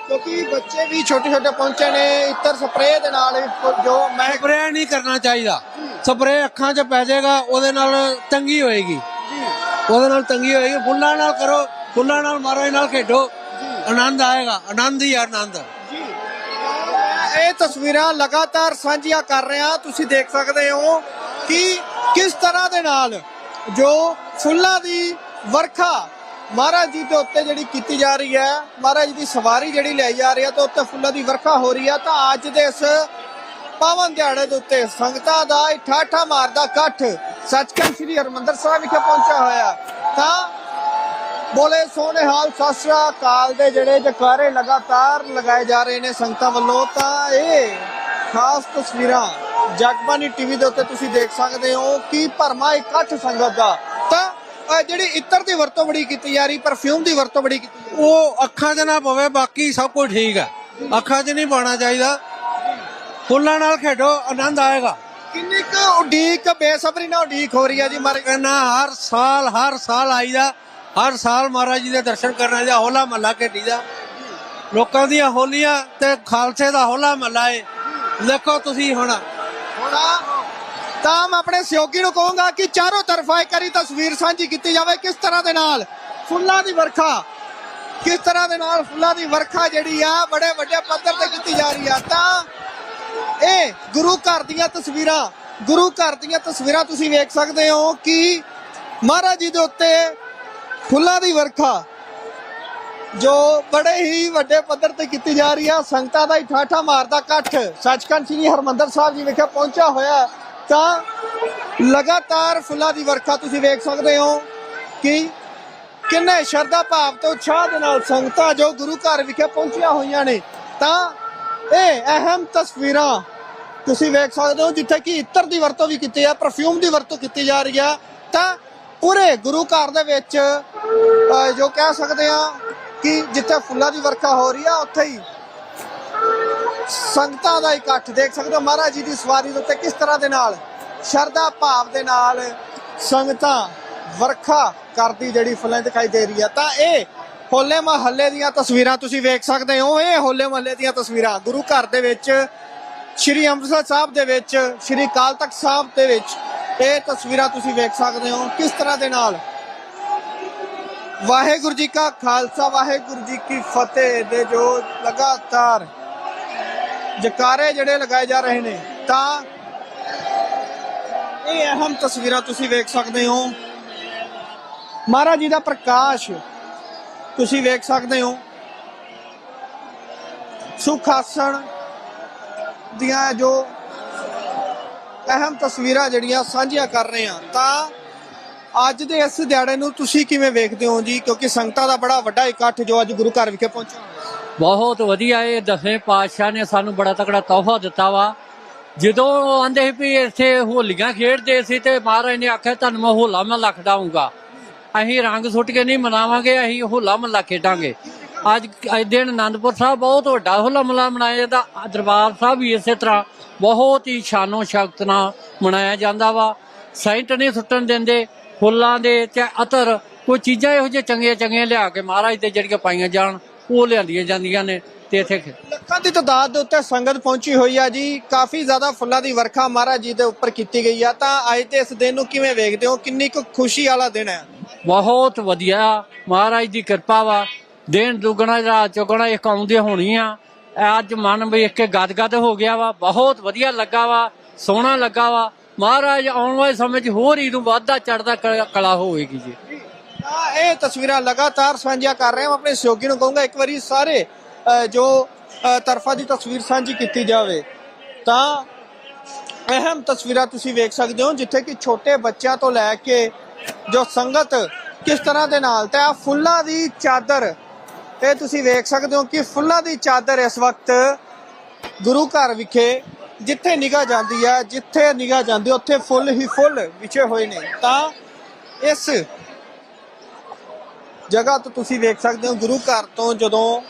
ਕਿਉਂਕਿ ਬੱਚੇ ਵੀ ਛੋਟੇ ਛੋਟੇ ਪਹੁੰਚੇ ਨੇ ਇੱਤਰ ਸਪਰੇਅ ਦੇ ਨਾਲ ਜੋ ਮੈਂ ਸਪਰੇਅ ਨਹੀਂ ਕਰਨਾ ਚਾਹੀਦਾ। ਸਪਰੇਅ ਅੱਖਾਂ 'ਚ ਪੈ ਜਾਏਗਾ ਉਹਦੇ ਨਾਲ ਤੰਗੀ ਹੋਏਗੀ। ਉਹਦੇ ਨਾਲ ਤੰਗੀ ਹੋਏਗੀ। ਫੁੱਲਾਂ ਨਾਲ ਕਰੋ ਫੁੱਲਾਂ ਨਾਲ ਮਹਾਰਾਜ ਨਾਲ ਖੇਡੋ। ਆਨੰਦ ਆਏਗਾ ਆਨੰਦ ਹੀ ਆਨੰਦ। ਇਹ ਤਸਵੀਰਾਂ ਲਗਾਤਾਰ ਸਾਂਝੀਆਂ ਕਰ ਰਹੇ। ਹਾਂ ਤੁਸੀਂ ਦੇਖ ਸਕਦੇ ਹੋ ਕਿ ਕਿਸ ਤਰ੍ਹਾਂ ਦੇ ਨਾਲ ਜੋ ਫੁੱਲਾਂ ਦੀ ਵਰਖਾ ਮਹਾਰਾਜ ਜੀ ਦੇ ਉੱਤੇ ਜਿਹੜੀ ਕੀਤੀ ਜਾ ਰਹੀ ਹੈ, ਮਹਾਰਾਜ ਜੀ ਦੀ ਸਵਾਰੀ ਜਿਹੜੀ ਲਈ ਜਾ ਰਹੀ ਹੈ, ਤੇ ਉੱਤੇ ਫੁੱਲਾਂ ਦੀ ਵਰਖਾ ਹੋ ਰਹੀ ਹੈ। ਤਾਂ ਅੱਜ ਦੇ ਇਸ ਪਾਵਨ ਦਿਹਾੜੇ ਦੇ ਉੱਤੇ ਸੰਗਤਾਂ ਦਾ ਇਹ ਮਾਰਦਾ ਇਕੱਠ ਸੱਚਖੰਡ ਸ੍ਰੀ ਹਰਮੰਦਰ ਸਾਹਿਬ ਵਿਖੇ ਪਹੁੰਚਿਆ ਹੋਇਆ। ਤਾਂ ਬੋਲੇ ਸੋਹਣੇ ਹਾਲ ਸਤਿ ਸ੍ਰੀ ਅਕਾਲ ਦੇ ਜਿਹੜੇ ਜਕਾਰੇ ਲਗਾਤਾਰ ਲਗਾਏ ਜਾ ਰਹੇ ਨੇ ਸੰਗਤਾਂ ਵੱਲੋਂ ਤਾਂ ਇਹ ਖਾਸ ਤਸਵੀਰਾਂ ਜਗਬਾਨੀ ਟੀਵੀ ਦੇ ਉੱਤੇ ਤੁਸੀਂ ਦੇਖ ਸਕਦੇ ਹੋ ਕਿ ਭਰਮਾ ਇਕੱਠ ਸੰਗਤ ਦਾ। ਤਾਂ ਜਿਹੜੀ ਇਤਰ ਦੀ ਵਰਤੋਂ ਬੜੀ ਕੀਤੀ ਜਾ ਰਹੀ ਪਰਫਿਊਮ ਦੀ ਵਰਤੋਂ ਬੜੀ ਕੀਤੀ ਜਾ ਰਹੀ। ਉਹ ਅੱਖਾਂ 'ਚ ਨਾ ਪਵੇ ਬਾਕੀ ਸਭ ਕੁਝ ਠੀਕ ਹੈ ਅੱਖਾਂ 'ਚ ਨਹੀਂ ਪਾਉਣਾ ਚਾਹੀਦਾ। ਫੁੱਲਾਂ ਨਾਲ ਖੇਡੋ ਆਨੰਦ ਆਏਗਾ। ਕਿੰਨੀ ਕੁ ਉਡੀਕ ਬੇਸਬਰੀ ਨਾਲ ਉਡੀਕ ਹੋ ਰਹੀ ਹੈ ਜੀ ਮਾਰੇ। ਕਹਿੰਦਾ ਹਰ ਸਾਲ ਹਰ ਸਾਲ ਆਈਦਾ। ਹਰ ਸਾਲ ਮਹਾਰਾਜ ਜੀ ਦੇ ਦਰਸ਼ਨ ਕਰਨ ਆਈਦਾ ਹੋਲਾ ਮਹੱਲਾ ਖੇਡੀਦਾ ਲੋਕਾਂ ਦੀਆਂ ਹੋਲੀਆਂ ਤੇ ਖਾਲਸੇ ਦਾ ਹੋਲਾ ਮਹੱਲਾ ਏ। ਦੇਖੋ ਤੁਸੀਂ ਹੁਣ। ਤਾਂ ਮੈਂ ਆਪਣੇ ਸਹਿਯੋਗੀ ਨੂੰ ਕਹੂੰਗਾ ਕਿ ਚਾਰੋਂ ਤਰਫਾ ਇੱਕ ਵਾਰੀ ਤਸਵੀਰ ਸਾਂਝੀ ਕੀਤੀ ਜਾਵੇ ਕਿਸ ਤਰ੍ਹਾਂ ਦੇ ਨਾਲ ਫੁੱਲਾਂ ਦੀ ਵਰਖਾ। ਕਿਸ ਤਰ੍ਹਾਂ ਦੇ ਨਾਲ ਫੁੱਲਾਂ ਦੀ ਵਰਖਾ ਜਿਹੜੀ ਆ, ਬੜੇ ਵੱਡੇ ਪੱਧਰ ਤੇ ਕੀਤੀ ਜਾ ਰਹੀ ਆ। ਤਾਂ ਇਹ ਗੁਰੂ ਘਰ ਦੀਆਂ ਤਸਵੀਰਾਂ, ਗੁਰੂ ਘਰ ਦੀਆਂ ਤਸਵੀਰਾਂ ਤੁਸੀਂ ਵੇਖ ਸਕਦੇ ਹੋ ਕਿ ਮਹਾਰਾਜ ਜੀ ਦੇ ਉੱਤੇ ਫੁੱਲਾਂ ਦੀ ਵਰਖਾ, ਜੋ ਬੜੇ ਹੀ ਵੱਡੇ ਪੱਧਰ ਤੇ ਕੀਤੀ ਜਾ ਰਹੀ ਆ, ਸੰਗਤਾਂ ਦਾ ਹੀ ਮਾਰਦਾ ਇਕੱਠ ਸੱਚਖੰਡ ਸ੍ਰੀ ਹਰਮੰਦਰ ਸਾਹਿਬ ਜੀ ਵਿਖੇ ਪਹੁੰਚਿਆ ਹੋਇਆ ਹੈ। ਤਾਂ ਲਗਾਤਾਰ ਫੁੱਲਾਂ ਦੀ ਵਰਖਾ ਤੁਸੀਂ ਵੇਖ ਸਕਦੇ ਹੋ ਕਿ ਕਿੰਨੇ ਸ਼ਰਧਾ ਭਾਵ ਤੇ ਉਤਸ਼ਾਹ ਦੇ ਨਾਲ ਸੰਗਤਾਂ ਜੋ ਗੁਰੂ ਘਰ ਵਿਖੇ ਪਹੁੰਚੀਆਂ ਹੋਈਆਂ ਨੇ, ਤਾਂ ਇਹ ਅਹਿਮ ਤਸਵੀਰਾਂ ਤੁਸੀਂ ਵੇਖ ਸਕਦੇ ਹੋ, ਜਿੱਥੇ ਕਿ ਇਤਰ ਦੀ ਵਰਤੋਂ ਵੀ ਕੀਤੀ ਹੈ ਪਰਫਿਊਮ ਦੀ ਵਰਤੋਂ ਕੀਤੀ ਜਾ ਰਹੀ ਹੈ, ਤਾਂ ਪੂਰੇ ਗੁਰੂ ਘਰ ਦੇ ਵਿੱਚ ਜੋ ਕਹਿ ਸਕਦੇ ਆ ਕਿ ਜਿੱਥੇ ਫੁੱਲਾਂ ਦੀ ਵਰਖਾ ਹੋ ਰਹੀ ਆ, ਉੱਥੇ ਹੀ ਸੰਗਤਾਂ ਦਾ ਇਕੱਠ। ਦੇਖ ਸਕਦੇ ਹੋ ਮਹਾਰਾਜ ਜੀ ਦੀ ਸਵਾਰੀ ਦੇ ਉੱਤੇ ਕਿਸ ਤਰ੍ਹਾਂ ਦੇ ਨਾਲ, ਸ਼ਰਧਾ ਭਾਵ ਦੇ ਨਾਲ ਸੰਗਤਾਂ ਵਰਖਾ ਕਰਦੀ ਜਿਹੜੀ ਫੁੱਲਾਂ ਦਿਖਾਈ ਦੇ ਰਹੀ ਆ। ਤਾਂ ਇਹ ਹੋਲੇ ਮਹੱਲੇ ਦੀਆਂ ਤਸਵੀਰਾਂ ਤੁਸੀਂ ਵੇਖ ਸਕਦੇ ਹੋ, ਇਹ ਹੋਲੇ ਮਹੱਲੇ ਦੀਆਂ ਤਸਵੀਰਾਂ। ਗੁਰੂ ਘਰ ਦੇ ਵਿੱਚ, ਸ਼੍ਰੀ ਅੰਮ੍ਰਿਤਸਰ ਸਾਹਿਬ ਦੇ ਵਿੱਚ, ਸ਼੍ਰੀ ਕਾਲ ਤਖਤ ਸਾਹਿਬ ਦੇ ਵਿੱਚ ਇਹ ਤਸਵੀਰਾਂ ਤੁਸੀਂ ਵੇਖ ਸਕਦੇ ਹੋ ਕਿਸ ਤਰ੍ਹਾਂ ਦੇ ਨਾਲ। ਵਾਹਿਗੁਰੂ ਜੀ ਕਾ ਖਾਲਸਾ, ਵਾਹਿਗੁਰੂ ਜੀ ਕੀ ਫਤਿਹ ਦੇ ਜੋ ਲਗਾਤਾਰ ਜਕਾਰੇ ਜਿਹੜੇ ਲਗਾਏ ਜਾ ਰਹੇ ਨੇ, ਤਾਂ ਇਹ ਅਹਿਮ ਤਸਵੀਰਾਂ ਤੁਸੀਂ ਵੇਖ ਸਕਦੇ ਹੋ। ਮਹਾਰਾਜ ਜੀ ਦਾ ਪ੍ਰਕਾਸ਼ ਤੁਸੀਂ ਵੇਖ ਸਕਦੇ ਹੋ। ਸੁਖ ਆਸਣ ਦੀਆਂ ਜੋ ਅਹਿਮ ਤਸਵੀਰਾਂ ਜਿਹੜੀਆਂ ਸਾਂਝੀਆਂ ਕਰ ਰਹੇ ਹਾਂ। ਤਾਂ ਅੱਜ ਦੇ ਇਸ ਦਿਹਾੜੇ ਨੂੰ ਤੁਸੀਂ ਕਿਵੇਂ ਵੇਖਦੇ ਹੋ ਜੀ? ਕਿਉਂਕਿ ਸੰਗਤਾਂ ਦਾ ਬੜਾ ਵੱਡਾ ਇਕੱਠ ਜੋ ਅੱਜ ਗੁਰੂ ਘਰ ਵਿਖੇ ਪਹੁੰਚਿਆ ਬਹੁਤ ਵਧੀਆ ਇਹ ਦਸਵੇਂ ਪਾਤਸ਼ਾਹ ਨੇ ਸਾਨੂੰ ਬੜਾ ਤਕੜਾ ਤੋਹਫਾ ਦਿੱਤਾ ਵਾ। ਜਦੋਂ ਉਹ ਆਂਦੇ ਸੀ ਵੀ ਇੱਥੇ ਹੋਲੀਆਂ ਖੇਡਦੇ ਸੀ ਤੇ ਮਹਾਰਾਜ ਨੇ ਆਖਿਆ, ਤੁਹਾਨੂੰ ਮੈਂ ਹੋਲਾ ਮਹੱਲਾ ਖਿਡਾਊਂਗਾ। ਅਸੀਂ ਰੰਗ ਸੁੱਟ ਕੇ ਨਹੀਂ ਮਨਾਵਾਂਗੇ, ਅਸੀਂ ਹੋਲਾ ਮਹੱਲਾ ਖੇਡਾਂਗੇ। ਅੱਜ ਅੱਜ ਦਿਨ ਆਨੰਦਪੁਰ ਸਾਹਿਬ ਬਹੁਤ ਵੱਡਾ ਹੋਲਾ ਮਹੱਲਾ ਮਨਾਇਆ ਜਾਂਦਾ। ਦਰਬਾਰ ਸਾਹਿਬ ਵੀ ਇਸੇ ਤਰ੍ਹਾਂ ਬਹੁਤ ਹੀ ਸ਼ਾਨੋ ਸ਼ੌਕਤ ਨਾਲ ਮਨਾਇਆ ਜਾਂਦਾ ਵਾ। ਸੈਂਟ ਨਹੀਂ ਸੁੱਟਣ ਦਿੰਦੇ ਫੁੱਲਾਂ ਦੇ ਤੇ ਅਤਰ ਕੋਈ ਚੀਜ਼ਾਂ ਇਹੋ ਜਿਹੀਆਂ ਚੰਗੀਆਂ ਚੰਗੀਆਂ ਲਿਆ ਕੇ ਮਹਾਰਾਜ ਦੇ ਜਿਹੜੀਆਂ ਪਾਈਆਂ ਜਾਣ ਉਹ ਲਿਆਂਦੀਆਂ ਜਾਂਦੀਆਂ ਨੇ ਤੇ ਇੱਥੇ ਲੱਖਾਂ ਦੀ ਤਾਦਾਦ ਦੇ ਉੱਤੇ ਸੰਗਤ ਪਹੁੰਚੀ ਹੋਈ ਆ ਜੀ। ਕਾਫੀ ਜ਼ਿਆਦਾ ਫੁੱਲਾਂ ਦੀ ਵਰਖਾ ਮਹਾਰਾਜ ਜੀ ਦੇ ਉੱਪਰ ਕੀਤੀ ਗਈ ਆ। ਤਾਂ ਅੱਜ ਦੇ ਇਸ ਦਿਨ ਨੂੰ ਕਿਵੇਂ ਵੇਖਦੇ ਹੋ? ਕਿੰਨੀ ਕੁ ਖੁਸ਼ੀ ਵਾਲਾ ਦਿਨ ਹੈ। ਬਹੁਤ ਵਧੀਆ। ਮਹਾਰਾਜ ਦੀ ਕਿਰਪਾ ਵਾ। ਦੇਣ ਦੁਗਣਾ, ਰਾਤ ਚੁਗਣਾ, ਇੱਕ ਆਉਂਦੇ ਹੋਣੀ ਆ। ਅੱਜ ਮਨ ਵੇਖ ਕੇ ਗਦਗਦ ਹੋ ਗਿਆ ਵਾ। ਬਹੁਤ ਵਧੀਆ ਲੱਗਾ ਵਾ, ਸੋਹਣਾ ਲੱਗਾ ਵਾ। ਮਹਾਰਾਜ ਆਉਣ ਵਾਲੇ ਸਮੇਂ 'ਚ ਹੋਰ ਹੀ ਨੂੰ ਵਾਧਾ ਚੜਦਾ ਕਲਾ ਹੋਵੇਗੀ ਜੀ। ਇਹ ਤਸਵੀਰਾਂ ਲਗਾਤਾਰ ਸਾਂਝੀਆਂ ਕਰ ਰਹੇ ਹਾਂ। ਆਪਣੇ ਸਹਿਯੋਗੀ ਨੂੰ ਕਹੂੰਗਾ, ਇੱਕ ਵਾਰੀ ਸਾਰੇ ਜੋ ਤਰਫਾ ਦੀ ਤਸਵੀਰ ਸਾਂਝੀ ਕੀਤੀ ਜਾਵੇ, ਤਾਂ ਅਹਿਮ ਤਸਵੀਰਾਂ ਤੁਸੀਂ ਵੇਖ ਸਕਦੇ ਹੋ, ਜਿੱਥੇ ਕਿ ਛੋਟੇ ਬੱਚਿਆਂ ਤੋਂ ਲੈ ਕੇ ਜੋ ਸੰਗਤ ਕਿਸ ਤਰ੍ਹਾਂ ਦੇ ਨਾਲ ਤੇ ਆ ਫੁੱਲਾਂ ਦੀ ਚਾਦਰ ਇਹ ਤੁਸੀਂ ਵੇਖ ਸਕਦੇ ਹੋ ਕਿ ਫੁੱਲਾਂ ਦੀ ਚਾਦਰ ਇਸ ਵਕਤ ਗੁਰੂ ਘਰ ਵਿਖੇ ਜਿੱਥੇ ਨਿਗਾਹ ਜਾਂਦੀ ਹੈ, ਜਿੱਥੇ ਨਿਗਾਹ ਜਾਂਦੀ ਉੱਥੇ ਫੁੱਲ ਹੀ ਫੁੱਲ ਵਿਛੇ ਹੋਏ ਨੇ। ਤਾਂ ਇਸ ਜਗ੍ਹਾ ਤੋਂ ਤੁਸੀਂ ਵੇਖ ਸਕਦੇ ਹੋ ਗੁਰੂ ਘਰ ਤੋਂ ਜਦੋਂ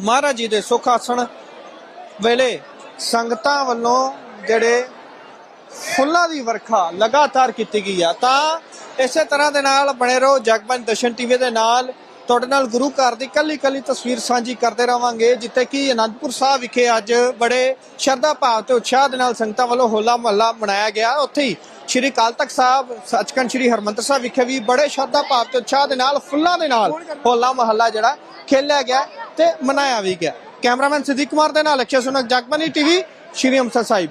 ਮਹਾਰਾਜ ਜੀ ਦੇ ਸੁਖ ਆਸਣ ਵੇਲੇ ਸੰਗਤਾਂ ਵੱਲੋਂ ਜਿਹੜੇ ਫੁੱਲਾਂ ਦੀ ਵਰਖਾ ਲਗਾਤਾਰ ਕੀਤੀ ਗਈ ਆ, ਤਾਂ ਇਸੇ ਤਰ੍ਹਾਂ ਦੇ ਨਾਲ ਬਣੇ ਰਹੋ ਜਗਬੰਦ ਦਰਸ਼ਨ ਟੀਵੀ ਦੇ ਨਾਲ। ਤੁਹਾਡੇ ਨਾਲ ਗੁਰੂ ਘਰ ਦੀ ਕੱਲੀ ਕੱਲੀ ਤਸਵੀਰ ਸਾਂਝੀ ਕਰਦੇ ਰਵਾਂਗੇ, ਜਿੱਥੇ ਕਿ ਅਨੰਦਪੁਰ ਸਾਹਿਬ ਵਿਖੇ ਅੱਜ ਬੜੇ ਸ਼ਰਧਾ ਭਾਵ ਤੇ ਉਤਸ਼ਾਹ ਦੇ ਨਾਲ ਸੰਗਤਾਂ ਵੱਲੋਂ ਹੋਲਾ ਮਹੱਲਾ ਮਨਾਇਆ ਗਿਆ। ਉੱਥੇ ਹੀ ਸ਼੍ਰੀ ਅਕਾਲ ਤਖਤ ਸਾਹਿਬ, ਸੱਚਖੰਡ ਸ਼੍ਰੀ ਹਰਮੰਦਰ ਸਾਹਿਬ ਵਿਖੇ ਵੀ ਬੜੇ ਸ਼ਰਧਾ ਭਾਵ ਤੇ ਉਤਸ਼ਾਹ ਦੇ ਨਾਲ, ਫੁੱਲਾਂ ਦੇ ਨਾਲ ਹੋਲਾ ਮਹੱਲਾ ਜਿਹੜਾ ਖੇਲਿਆ ਗਿਆ ਤੇ ਮਨਾਇਆ ਵੀ ਗਿਆ। ਕੈਮਰਾਮੈਨ ਸਿੱਧੀ ਕੁਮਾਰ ਦੇ ਨਾਲ ਅਕਸ਼ੇ ਸੁਨਕ ਜਗਬਾਨੀ ਟੀਵੀ, ਸ਼੍ਰੀ ਅੰਮ੍ਰਿਤਸਰ ਸਾਹਿਬ।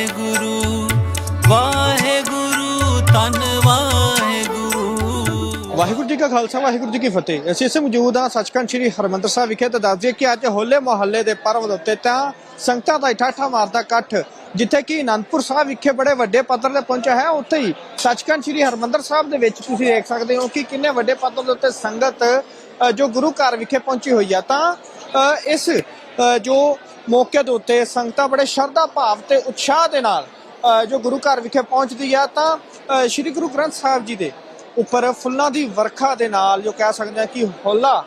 ਜੀ ਕਾ ਖਾਲਸਾ ਵਾਹਿਗੁਰੂ ਜੀ ਕੀ ਫਤਿਹ। ਅਸੀਂ ਇਸੇ ਮੌਜੂਦ ਹਾਂ ਸੱਚਖੰਡ ਸ੍ਰੀ ਹਰਮੰਦਰ ਸਾਹਿਬ ਵਿਖੇ। ਤਾਂ ਦੱਸ ਦਈਏ ਕਿ ਅੱਜ ਹੋਲੇ ਮੁਹੱਲੇ ਦੇ ਪਰਵ ਦੇ ਉੱਤੇ ਤਾਂ ਸੰਗਤਾਂ ਦਾ ਠਾਠਾ ਮਾਰਦਾ ਇਕੱਠ ਜਿੱਥੇ ਕਿ ਅਨੰਦਪੁਰ ਸਾਹਿਬ ਵਿਖੇ ਬੜੇ ਵੱਡੇ ਪੱਧਰ ਤੇ ਪਹੁੰਚਿਆ ਹੈ। ਉੱਥੇ ਹੀ ਸੱਚਖੰਡ ਸ੍ਰੀ ਹਰਮੰਦਰ ਸਾਹਿਬ ਦੇ ਵਿੱਚ ਤੁਸੀਂ ਦੇਖ ਸਕਦੇ ਹੋ ਕਿ ਕਿੰਨੇ ਵੱਡੇ ਪੱਧਰ ਦੇ ਉੱਤੇ ਸੰਗਤ ਅ, ਜੋ ਗੁਰੂ ਘਰ ਵਿਖੇ ਪਹੁੰਚੀ ਹੋਈ ਆ। ਤਾਂ ਅ, ਇਸ ਅ, ਜੋ ਮੌਕੇ ਦੇ ਉੱਤੇ ਸੰਗਤਾਂ ਬੜੇ ਸ਼ਰਧਾ ਭਾਵ ਤੇ ਉਤਸ਼ਾਹ ਦੇ ਨਾਲ ਅ, ਜੋ ਗੁਰੂ ਘਰ ਵਿਖੇ ਪਹੁੰਚਦੀ ਆ ਤਾਂ ਅ, ਸ੍ਰੀ ਗੁਰੂ ਗ੍ਰੰਥ ਸਾਹਿਬ ਜੀ ਦੇ ਉੱਪਰ ਫੁੱਲਾਂ ਦੀ ਵਰਖਾ ਦੇ ਨਾਲ ਜੋ ਕਹਿ ਸਕਦੇ ਆ ਕਿ ਹੋਲਾ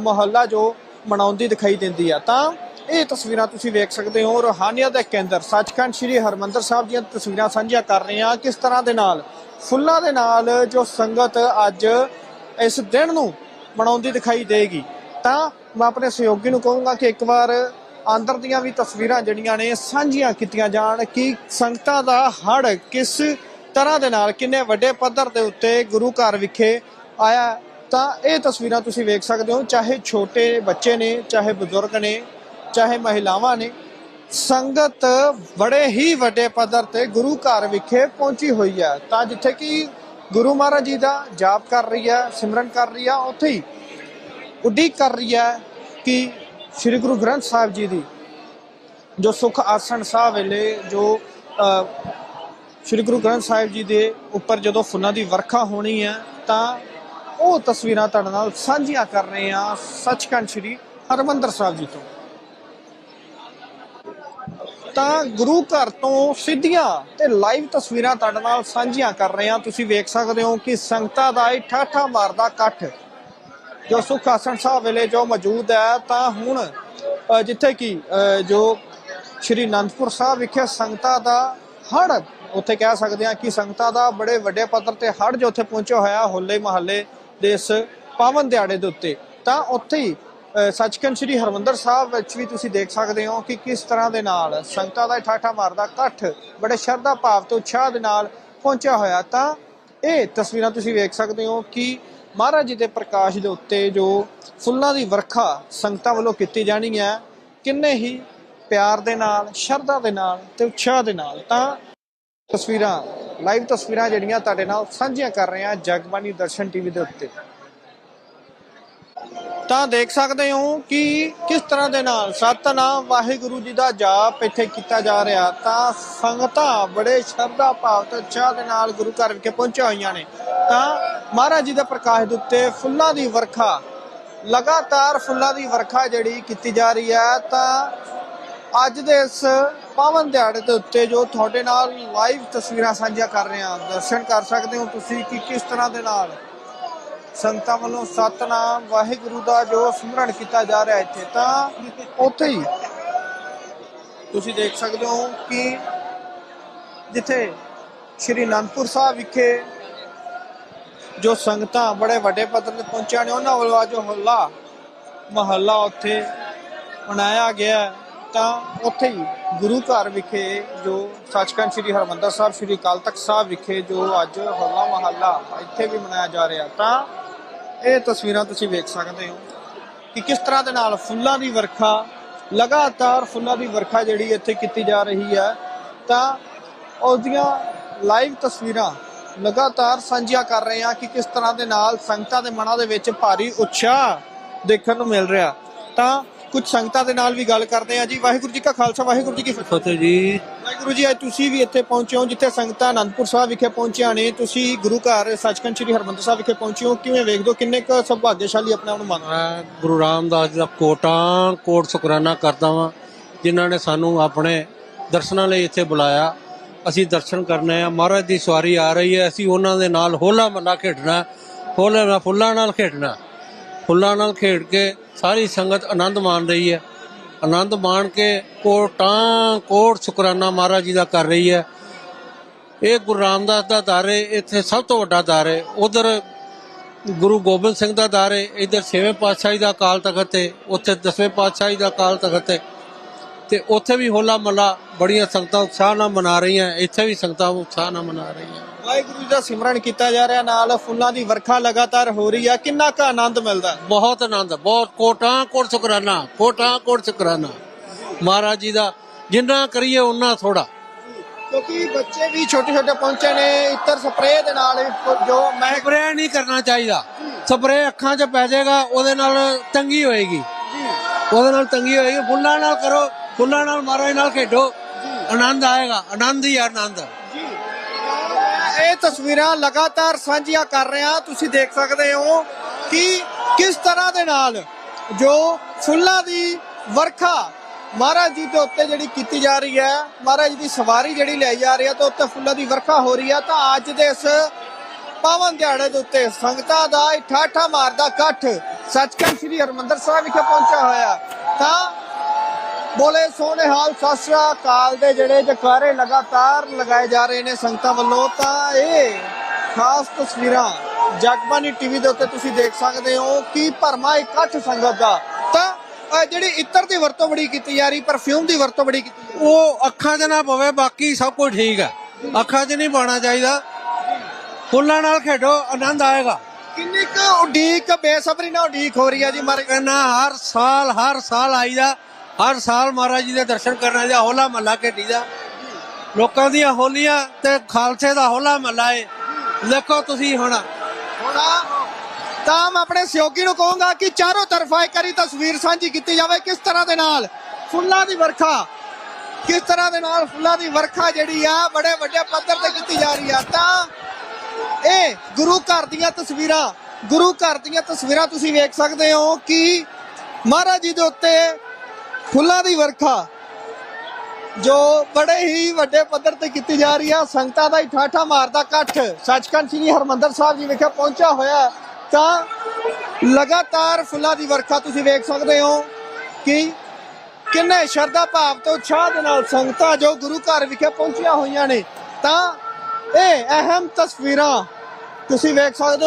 ਮੁਹੱਲਾ ਜੋ ਮਨਾਉਂਦੀ ਦਿਖਾਈ ਦਿੰਦੀ ਆ। ਤਾਂ ਇਹ ਤਸਵੀਰਾਂ ਤੁਸੀਂ ਵੇਖ ਸਕਦੇ ਹੋ ਰੋਹਾਨੀਅਤ ਦੇ ਕੇਂਦਰ। ਸੱਚਖੰਡ ਸ੍ਰੀ ਹਰਮੰਦਰ ਸਾਹਿਬ ਦੀਆਂ ਤਸਵੀਰਾਂ ਸਾਂਝੀਆਂ ਕਰ ਰਹੇ ਹਾਂ ਕਿਸ ਤਰ੍ਹਾਂ ਦੇ ਨਾਲ। ਫੁੱਲਾਂ ਦੇ ਨਾਲ ਜੋ ਸੰਗਤ ਅੱਜ ਇਸ ਦਿਨ ਨੂੰ ਮਨਾਉਂਦੀ ਦਿਖਾਈ ਦੇਗੀ। ਤਾਂ ਮੈਂ ਆਪਣੇ ਸਹਿਯੋਗੀ ਨੂੰ ਕਹੂੰਗਾ ਕਿ ਇੱਕ ਵਾਰ ਅੰਦਰ ਦੀਆਂ ਵੀ ਤਸਵੀਰਾਂ ਜਿਹੜੀਆਂ ਨੇ ਸਾਂਝੀਆਂ ਕੀਤੀਆਂ ਜਾਣ ਕਿ ਸੰਗਤਾਂ ਦਾ ਹੜ ਕਿਸ ਤਰ੍ਹਾਂ ਦੇ ਨਾਲ ਕਿੰਨੇ ਵੱਡੇ ਪੱਧਰ ਦੇ ਉੱਤੇ ਗੁਰੂ ਘਰ ਵਿਖੇ ਆਇਆ ਤਾਂ ਇਹ ਤਸਵੀਰਾਂ ਤੁਸੀਂ ਵੇਖ ਸਕਦੇ ਹੋ, ਚਾਹੇ ਛੋਟੇ ਬੱਚੇ ਨੇ, ਚਾਹੇ ਬਜ਼ੁਰਗ ਨੇ, ਚਾਹੇ ਮਹਿਲਾਵਾਂ ਨੇ, ਸੰਗਤ ਬੜੇ ਹੀ ਵੱਡੇ ਪੱਧਰ ਤੇ ਗੁਰੂ ਘਰ ਵਿਖੇ ਪਹੁੰਚੀ ਹੋਈ ਹੈ। ਤਾਂ ਜਿੱਥੇ ਕਿ ਗੁਰੂ ਮਹਾਰਾਜ ਜੀ ਦਾ ਜਾਪ ਕਰ ਰਹੀ ਹੈ, ਸਿਮਰਨ ਕਰ ਰਹੀ ਹੈ, ਉੱਥੇ ਹੀ ਉਡੀਕ ਕਰ ਰਹੀ ਹੈ ਕਿ ਸ੍ਰੀ ਗੁਰੂ ਗ੍ਰੰਥ ਸਾਹਿਬ ਜੀ ਦੀ ਜੋ ਸੁਖ ਆਸਣ ਸਾਹਿਬ ਵੇਲੇ ਜੋ ਸ੍ਰੀ ਗੁਰੂ ਗ੍ਰੰਥ ਸਾਹਿਬ ਜੀ ਦੇ ਉੱਪਰ ਜਦੋਂ ਫੁੱਲਾਂ ਦੀ ਵਰਖਾ ਹੋਣੀ ਹੈ ਤਾਂ ਉਹ ਤਸਵੀਰਾਂ ਤੁਹਾਡੇ ਨਾਲ ਸਾਂਝੀਆਂ ਕਰ ਰਹੇ ਹਾਂ ਸੱਚਖੰਡ ਸ੍ਰੀ ਹਰਮੰਦਰ ਸਾਹਿਬ ਜੀ ਤੋਂ। ਤਾਂ ਗੁਰੂ ਘਰ ਤੋਂ ਸਿੱਧੀਆਂ ਤੇ ਲਾਈਵ ਤਸਵੀਰਾਂ ਤੁਹਾਡੇ ਨਾਲ ਸਾਂਝੀਆਂ ਕਰ ਰਹੇ ਹਾਂ। ਤੁਸੀਂ ਵੇਖ ਸਕਦੇ ਹੋ ਕਿ ਸੰਗਤਾਂ ਦਾ ਇਹ ਠਾਠਾ ਮਾਰਦਾ ਇਕੱਠ। ਜੋ ਸੁਖ ਆਸਣ ਸਾਹਿਬ ਵੇਲੇ ਜੋ ਮੌਜੂਦ ਹੈ ਤਾਂ ਹੁਣ ਅ, ਜਿੱਥੇ ਕਿ ਅ, ਜੋ ਸ਼੍ਰੀ ਅਨੰਦਪੁਰ ਸਾਹਿਬ ਵਿਖੇ ਸੰਗਤਾਂ ਦਾ ਹੜ ਉੱਥੇ ਕਹਿ ਸਕਦੇ ਹਾਂ ਕਿ ਸੰਗਤਾਂ ਦਾ ਬੜੇ ਵੱਡੇ ਪੱਧਰ ਤੇ ਹੜ ਜੋ ਉੱਥੇ ਪਹੁੰਚਿਆ ਹੋਇਆ ਹੋਲੇ ਮਹੱਲੇ ਦੇ ਇਸ ਪਾਵਨ ਦਿਹਾੜੇ ਦੇ ਉੱਤੇ, ਤਾਂ ਉੱਥੇ ਹੀ ਸੱਚਖੰਡ ਸ੍ਰੀ ਹਰਮੰਦਰ ਸਾਹਿਬ ਵਿੱਚ ਵੀ ਤੁਸੀਂ ਦੇਖ ਸਕਦੇ ਹੋ ਕਿ ਕਿਸ ਤਰ੍ਹਾਂ ਦੇ ਨਾਲ ਸੰਗਤਾਂ ਦਾ ਠਾਠਾ ਮਾਰਦਾ, ਇਕੱਠ ਬੜੇ ਸ਼ਰਧਾ ਭਾਵ ਤੇ ਉਤਸ਼ਾਹ ਦੇ ਨਾਲ ਪਹੁੰਚਿਆ ਹੋਇਆ। ਤਾਂ ਇਹ ਤਸਵੀਰਾਂ ਤੁਸੀਂ ਵੇਖ ਸਕਦੇ ਹੋ ਕਿ ਮਹਾਰਾਜ ਜੀ ਦੇ ਪ੍ਰਕਾਸ਼ ਦੇ ਉੱਤੇ ਜੋ ਫੁੱਲਾਂ ਦੀ ਵਰਖਾ ਸੰਗਤਾਂ ਵੱਲੋਂ ਕੀਤੀ ਜਾਣੀ ਹੈ, ਕਿੰਨੇ ਹੀ ਪਿਆਰ ਦੇ ਨਾਲ, ਸ਼ਰਧਾ ਦੇ ਨਾਲ ਤੇ ਉਤਸ਼ਾਹ ਦੇ ਨਾਲ। ਤਾਂ ਤਸਵੀਰਾਂ ਲਾਈਵ ਤਸਵੀਰਾਂ ਜਿਹੜੀਆਂ ਤੁਹਾਡੇ ਨਾਲ ਸਾਂਝੀਆਂ ਕਰ ਰਹੇ ਹਾਂ ਜਗਬਾਣੀ ਦਰਸ਼ਨ ਟੀਵੀ ਦੇ ਉੱਤੇ। ਤਾਂ ਦੇਖ ਸਕਦੇ ਹੋ ਕਿ ਕਿਸ ਤਰ੍ਹਾਂ ਦੇ ਨਾਲ ਸਤਨਾਮ ਵਾਹਿਗੁਰੂ ਜੀ ਦਾ ਜਾਪ ਇੱਥੇ ਕੀਤਾ ਜਾ ਰਿਹਾ। ਤਾਂ ਸੰਗਤਾਂ ਬੜੇ ਸ਼ਰਧਾ ਭਾਵ ਤੇ ਉਤਸ਼ਾਹ ਦੇ ਨਾਲ ਗੁਰੂ ਘਰ ਵਿਖੇ ਪਹੁੰਚੀਆਂ ਹੋਈਆਂ ਨੇ। ਤਾਂ ਮਹਾਰਾਜ ਜੀ ਦੇ ਪ੍ਰਕਾਸ਼ ਦੇ ਉੱਤੇ ਫੁੱਲਾਂ ਦੀ ਵਰਖਾ, ਲਗਾਤਾਰ ਫੁੱਲਾਂ ਦੀ ਵਰਖਾ ਜਿਹੜੀ ਕੀਤੀ ਜਾ ਰਹੀ ਹੈ, ਤਾਂ ਅੱਜ ਦੇ ਇਸ ਪਾਵਨ ਦਿਹਾੜੇ ਦੇ ਉੱਤੇ ਜੋ ਤੁਹਾਡੇ ਨਾਲ ਲਾਈਵ ਤਸਵੀਰਾਂ ਸਾਂਝੀਆਂ ਕਰ ਰਹੇ ਹਾਂ। ਦਰਸ਼ਨ ਕਰ ਸਕਦੇ ਹੋ ਤੁਸੀਂ ਕਿ ਕਿਸ ਤਰ੍ਹਾਂ ਦੇ ਨਾਲ? ਸੰਗਤਾਂ ਵੱਲੋਂ ਸਤਨਾਮ, ਵਾਹਿਗੁਰੂ ਦਾ ਜੋ ਸਿਮਰਨ ਕੀਤਾ ਜਾ ਰਿਹਾ ਇੱਥੇ, ਤਾਂ ਉੱਥੇ ਹੀ ਤੁਸੀਂ ਦੇਖ ਸਕਦੇ ਹੋ ਕਿ ਜਿੱਥੇ ਸ਼੍ਰੀ ਅਨੰਦਪੁਰ ਸਾਹਿਬ ਵਿਖੇ ਜੋ ਸੰਗਤਾਂ ਬੜੇ ਵੱਡੇ ਪੱਧਰ ਤੇ ਪਹੁੰਚੀਆਂ ਨੇ, ਉਹਨਾਂ ਵੱਲੋਂ ਜੋ ਹੱਲਾ, ਮਹੱਲਾ ਉੱਥੇ ਮਨਾਇਆ ਗਿਆ ਤਾਂ ਉੱਥੇ ਹੀ ਗੁਰੂ ਘਰ ਵਿਖੇ ਜੋ ਸੱਚਖੰਡ ਸ੍ਰੀ ਹਰਮੰਦਰ ਸਾਹਿਬ, ਸ੍ਰੀ ਅਕਾਲ ਤਖਤ ਸਾਹਿਬ ਵਿਖੇ ਜੋ ਅੱਜ ਹੋਲਾ ਮਹੱਲਾ ਇੱਥੇ ਵੀ ਮਨਾਇਆ ਜਾ ਰਿਹਾ, ਤਾਂ ਇਹ ਤਸਵੀਰਾਂ ਤੁਸੀਂ ਵੇਖ ਸਕਦੇ ਹੋ ਕਿ ਕਿਸ ਤਰ੍ਹਾਂ ਦੇ ਨਾਲ ਫੁੱਲਾਂ ਦੀ ਵਰਖਾ, ਲਗਾਤਾਰ ਫੁੱਲਾਂ ਦੀ ਵਰਖਾ ਜਿਹੜੀ ਇੱਥੇ ਕੀਤੀ ਜਾ ਰਹੀ ਹੈ, ਤਾਂ ਉਹਦੀਆਂ ਲਾਈਵ ਤਸਵੀਰਾਂ ਲਗਾਤਾਰ ਸਾਂਝੀਆਂ ਕਰ ਰਹੇ ਹਾਂ ਕਿ ਕਿਸ ਤਰ੍ਹਾਂ ਦੇ ਨਾਲ ਸੰਗਤਾਂ ਦੇ ਮਨਾਂ ਦੇ ਵਿੱਚ ਭਾਰੀ ਉਤਸ਼ਾਹ ਦੇਖਣ ਨੂੰ ਮਿਲ ਰਿਹਾ। ਤਾਂ ਕੁਝ ਸੰਗਤਾਂ ਦੇ ਨਾਲ ਵੀ ਗੱਲ ਕਰਦੇ ਹਾਂ ਜੀ। ਵਾਹਿਗੁਰੂ ਜੀ ਕਾ ਖਾਲਸਾ ਵਾਹਿਗੁਰੂ ਜੀ ਕੀ ਫਤਿਹ। ਫਤਿਹ ਜੀ। ਵਾਹਿਗੁਰੂ ਜੀ ਅੱਜ ਤੁਸੀਂ ਵੀ ਇੱਥੇ ਪਹੁੰਚੇ ਹੋ ਜਿੱਥੇ ਸੰਗਤਾਂ ਅਨੰਦਪੁਰ ਸਾਹਿਬ ਵਿਖੇ ਪਹੁੰਚੀਆਂ ਨੇ। ਤੁਸੀਂ ਗੁਰੂ ਘਰ ਸੱਚਖੰਡ ਸ੍ਰੀ ਹਰਮੰਦਰ ਸਾਹਿਬ ਵਿਖੇ ਪਹੁੰਚੇ ਹੋ। ਕਿਵੇਂ ਵੇਖਦੇ ਹੋ? ਕਿੰਨੇ ਕੁ ਸੁਭਾਗਿਆਸ਼ਾਲੀ ਆਪਣੇ ਆਪ ਨੂੰ ਮੰਨਦੇ? ਮੈਂ ਗੁਰੂ ਰਾਮਦਾਸ ਜੀ ਦਾ ਕੋਟਾਂ ਕੋਟ ਸ਼ੁਕਰਾਨਾ ਕਰਦਾ ਵਾਂ ਜਿਨ੍ਹਾਂ ਨੇ ਸਾਨੂੰ ਆਪਣੇ ਦਰਸ਼ਨਾਂ ਲਈ ਇੱਥੇ ਬੁਲਾਇਆ। ਅਸੀਂ ਦਰਸ਼ਨ ਕਰਨੇ ਆ। ਮਹਾਰਾਜ ਦੀ ਸਵਾਰੀ ਆ ਰਹੀ ਹੈ। ਅਸੀਂ ਉਹਨਾਂ ਦੇ ਨਾਲ ਹੋਲਾ ਮਹੱਲਾ ਖੇਡਣਾ ਹੋਲੇ ਨਾਲ ਫੁੱਲਾਂ ਨਾਲ ਖੇਡਣਾ। ਫੁੱਲਾਂ ਨਾਲ ਖੇਡ ਕੇ ਸਾਰੀ ਸੰਗਤ ਆਨੰਦ ਮਾਣ ਰਹੀ ਹੈ। ਆਨੰਦ ਮਾਣ ਕੇ ਕੋਟਾਂ, ਕੋਟ ਸ਼ੁਕਰਾਨਾ ਮਹਾਰਾਜ ਜੀ ਦਾ ਕਰ ਰਹੀ ਹੈ। ਇਹ ਗੁਰੂ ਰਾਮਦਾਸ ਦਾ ਦਰ ਹੈ ਇੱਥੇ ਸਭ ਤੋਂ ਵੱਡਾ ਦਰ ਹੈ ਉਧਰ ਗੁਰੂ ਗੋਬਿੰਦ ਸਿੰਘ ਦਾ ਦਰ ਹੈ ਇਧਰ ਛੇਵੇਂ ਪਾਤਸ਼ਾਹੀ ਦਾ ਅਕਾਲ ਤਖਤ ਹੈ ਉੱਥੇ ਦਸਵੇਂ ਪਾਤਸ਼ਾਹੀ ਦਾ ਅਕਾਲ ਤਖਤ ਹੈ ਤੇ ਉੱਥੇ ਵੀ ਹੋਲਾ ਮਹੱਲਾ ਬੜੀਆਂ ਸੰਗਤਾਂ ਉਤਸ਼ਾਹ ਨਾਲ ਮਨਾ ਰਹੀਆਂ, ਇੱਥੇ ਵੀ ਸੰਗਤਾਂ ਉਤਸ਼ਾਹ ਨਾਲ ਮਨਾ ਰਹੀਆਂ। ਵਾਹਿਗੁਰੂ ਜੀ ਦਾ ਸਿਮਰਨ ਕੀਤਾ ਜਾ ਰਿਹਾ ਨਾਲ ਫੁੱਲਾਂ ਦੀ ਵਰਖਾ ਲਗਾਤਾਰ ਹੋ ਰਹੀ ਹੈ ਕਿੰਨਾ ਕੁ ਆਨੰਦ ਮਿਲਦਾ? ਬਹੁਤ ਆਨੰਦ ਬਹੁਤ ਕੋਟਾਂ ਕੋਟ ਸ਼ੁਕਰਾਨਾ ਕੋਟਾਂ ਕੋਟ ਸ਼ੁਕਰਾਨਾ। ਮਹਾਰਾਜ ਜੀ ਦਾ ਜਿੰਨਾ ਕਰੀਏ ਉਹਨਾਂ ਥੋੜਾ ਕਿਉਂਕਿ ਬੱਚੇ ਵੀ ਛੋਟੇ ਛੋਟੇ ਪਹੁੰਚੇ ਨੇ ਇੱਤਰ ਸਪਰੇਅ ਦੇ ਨਾਲ ਜੋ ਮੈਂ ਸਪਰੇਅ ਨਹੀਂ ਕਰਨਾ ਚਾਹੀਦਾ। ਸਪਰੇਅ ਅੱਖਾਂ 'ਚ ਪੈ ਜਾਏਗਾ ਉਹਦੇ ਨਾਲ ਤੰਗੀ ਹੋਏਗੀ। ਉਹਦੇ ਨਾਲ ਤੰਗੀ ਹੋਏਗੀ। ਫੁੱਲਾਂ ਨਾਲ ਕਰੋ ਫੁੱਲਾਂ ਨਾਲ ਮਹਾਰਾਜ ਨਾਲ ਖੇਡੋ। ਆਨੰਦ ਆਏਗਾ ਆਨੰਦ ਹੀ ਆਨੰਦ। ਇਹ ਤਸਵੀਰਾਂ ਲਗਾਤਾਰ ਸਾਂਝੀਆਂ ਕਰ ਰਹੇ। ਹਾਂ ਤੁਸੀਂ ਦੇਖ ਸਕਦੇ ਹੋ ਕਿ ਕਿਸ ਤਰ੍ਹਾਂ ਦੇ ਨਾਲ ਜੋ ਫੁੱਲਾਂ ਦੀ ਵਰਖਾ ਮਹਾਰਾਜ ਜੀ ਦੇ ਉੱਤੇ ਜਿਹੜੀ ਕੀਤੀ ਜਾ ਰਹੀ ਹੈ, ਮਹਾਰਾਜ ਜੀ ਦੀ ਸਵਾਰੀ ਜਿਹੜੀ ਲਈ ਜਾ ਰਹੀ ਹੈ ਤੇ ਉੱਤੇ ਫੁੱਲਾਂ ਦੀ ਵਰਖਾ ਹੋ ਰਹੀ ਹੈ ਤਾਂ ਅੱਜ ਦੇ ਇਸ ਪਾਵਨ ਦਿਹਾੜੇ ਦੇ ਉੱਤੇ ਸੰਗਤਾਂ ਦਾ ਇਹ ਠਾਠਾ ਮਾਰਦਾ ਇਕੱਠ ਸੱਚਖੰਡ ਸ੍ਰੀ ਹਰਮੰਦਰ ਸਾਹਿਬ ਵਿਖੇ ਪਹੁੰਚਿਆ ਹੋਇਆ। ਤਾਂ ਬੋਲੇ ਸੋਹਣੇ ਹਾਲ ਸਤਿ ਸ੍ਰੀ ਅਕਾਲ ਦੇ ਜਿਹੜੇ ਜਕਾਰੇ ਲਗਾਤਾਰ ਲਗਾਏ ਜਾ ਰਹੇ ਨੇ ਸੰਗਤਾਂ ਵੱਲੋਂ ਤਾਂ ਇਹ ਖਾਸ ਤਸਵੀਰਾਂ ਜਗਬਾਨੀ ਟੀਵੀ ਦੇ ਉੱਤੇ ਤੁਸੀਂ ਦੇਖ ਸਕਦੇ ਹੋ ਕਿ ਭਰਮਾ ਇਕੱਠ ਸੰਗਤ ਦਾ। ਤਾਂ ਜਿਹੜੀ ਇਤਰ ਦੀ ਵਰਤੋਂ ਬੜੀ ਕੀਤੀ ਜਾ ਰਹੀ ਪਰਫਿਊਮ ਦੀ ਵਰਤੋਂ ਬੜੀ ਕੀਤੀ ਉਹ ਅੱਖਾਂ 'ਚ ਨਾ ਪਵੇ ਬਾਕੀ ਸਭ ਕੁਝ ਠੀਕ ਹੈ ਅੱਖਾਂ 'ਚ ਨਹੀਂ ਪਾਣਾ ਚਾਹੀਦਾ। ਫੁੱਲਾਂ ਨਾਲ ਖੇਡੋ ਆਨੰਦ ਆਏਗਾ। ਕਿੰਨੀ ਕੁ ਉਡੀਕ ਬੇਸਬਰੀ ਨਾਲ ਉਡੀਕ ਹੋ ਰਹੀ ਹੈ ਜੀ ਮਾਰੇ ਕਹਿੰਦਾ ਹਰ ਸਾਲ ਹਰ ਸਾਲ ਆਈਦਾ। ਹਰ ਸਾਲ ਮਹਾਰਾਜ ਜੀ ਦੇ ਦਰਸ਼ਨ ਕਰਨ ਦਾ ਹੋਲਾ ਮਹੱਲਾ ਖੇਡੀਦਾ ਲੋਕਾਂ ਦੀਆਂ ਹੋਲੀਆਂ ਤੇ ਖਾਲਸੇ ਦਾ ਹੋਲਾ ਮਹੱਲਾ ਏ। ਦੇਖੋ ਤੁਸੀਂ ਹੁਣ। ਹੁਣ ਤਾਂ ਮੈਂ ਆਪਣੇ ਸਹਿਯੋਗੀ ਨੂੰ ਕਹੂੰਗਾ ਕਿ ਚਾਰੋਂ ਤਰਫਾ ਇੱਕ ਵਾਰੀ ਤਸਵੀਰ ਸਾਂਝੀ ਕੀਤੀ ਜਾਵੇ ਕਿਸ ਤਰ੍ਹਾਂ ਦੇ ਨਾਲ ਫੁੱਲਾਂ ਦੀ ਵਰਖਾ। ਕਿਸ ਤਰ੍ਹਾਂ ਦੇ ਨਾਲ ਫੁੱਲਾਂ ਦੀ ਵਰਖਾ ਜਿਹੜੀ ਆ, ਬੜੇ ਵੱਡੇ ਪੱਧਰ ਤੇ ਕੀਤੀ ਜਾ ਰਹੀ ਆ। ਤਾਂ ਇਹ ਗੁਰੂ ਘਰ ਦੀਆਂ ਤਸਵੀਰਾਂ, ਗੁਰੂ ਘਰ ਦੀਆਂ ਤਸਵੀਰਾਂ ਤੁਸੀਂ ਵੇਖ ਸਕਦੇ ਹੋ ਕਿ ਮਹਾਰਾਜ ਜੀ ਦੇ ਉੱਤੇ ਫੁੱਲਾਂ ਦੀ ਵਰਖਾ, ਜੋ ਬੜੇ ਹੀ ਵੱਡੇ ਪੱਧਰ ਤੇ ਕੀਤੀ ਜਾ ਰਹੀ ਆ, ਸੰਗਤਾਂ ਦਾ ਹੀ ਠਾਠਾ ਮਾਰਦਾ ਇਕੱਠ। ਸੱਚਖੰਡ ਸ੍ਰੀ ਹਰਮੰਦਰ ਸਾਹਿਬ ਜੀ ਵਿਖੇ ਪਹੁੰਚਿਆ ਹੋਇਆ ਤਾਂ ਲਗਾਤਾਰ ਫੁੱਲਾਂ ਦੀ ਵਰਖਾ ਤੁਸੀਂ ਵੇਖ ਸਕਦੇ ਹੋ ਕਿ ਕਿੰਨੇ ਸ਼ਰਧਾ ਭਾਵ ਤੋਂ ਉਤਸ਼ਾਹ ਦੇ ਨਾਲ ਸੰਗਤਾਂ ਜੋ ਗੁਰੂ ਘਰ ਵਿਖੇ ਪਹੁੰਚੀਆਂ ਹੋਈਆਂ ਨੇ, ਤਾਂ ਇਹ ਅਹਿਮ ਤਸਵੀਰਾਂ ਤੁਸੀਂ ਵੇਖ ਸਕਦੇ ਹੋ।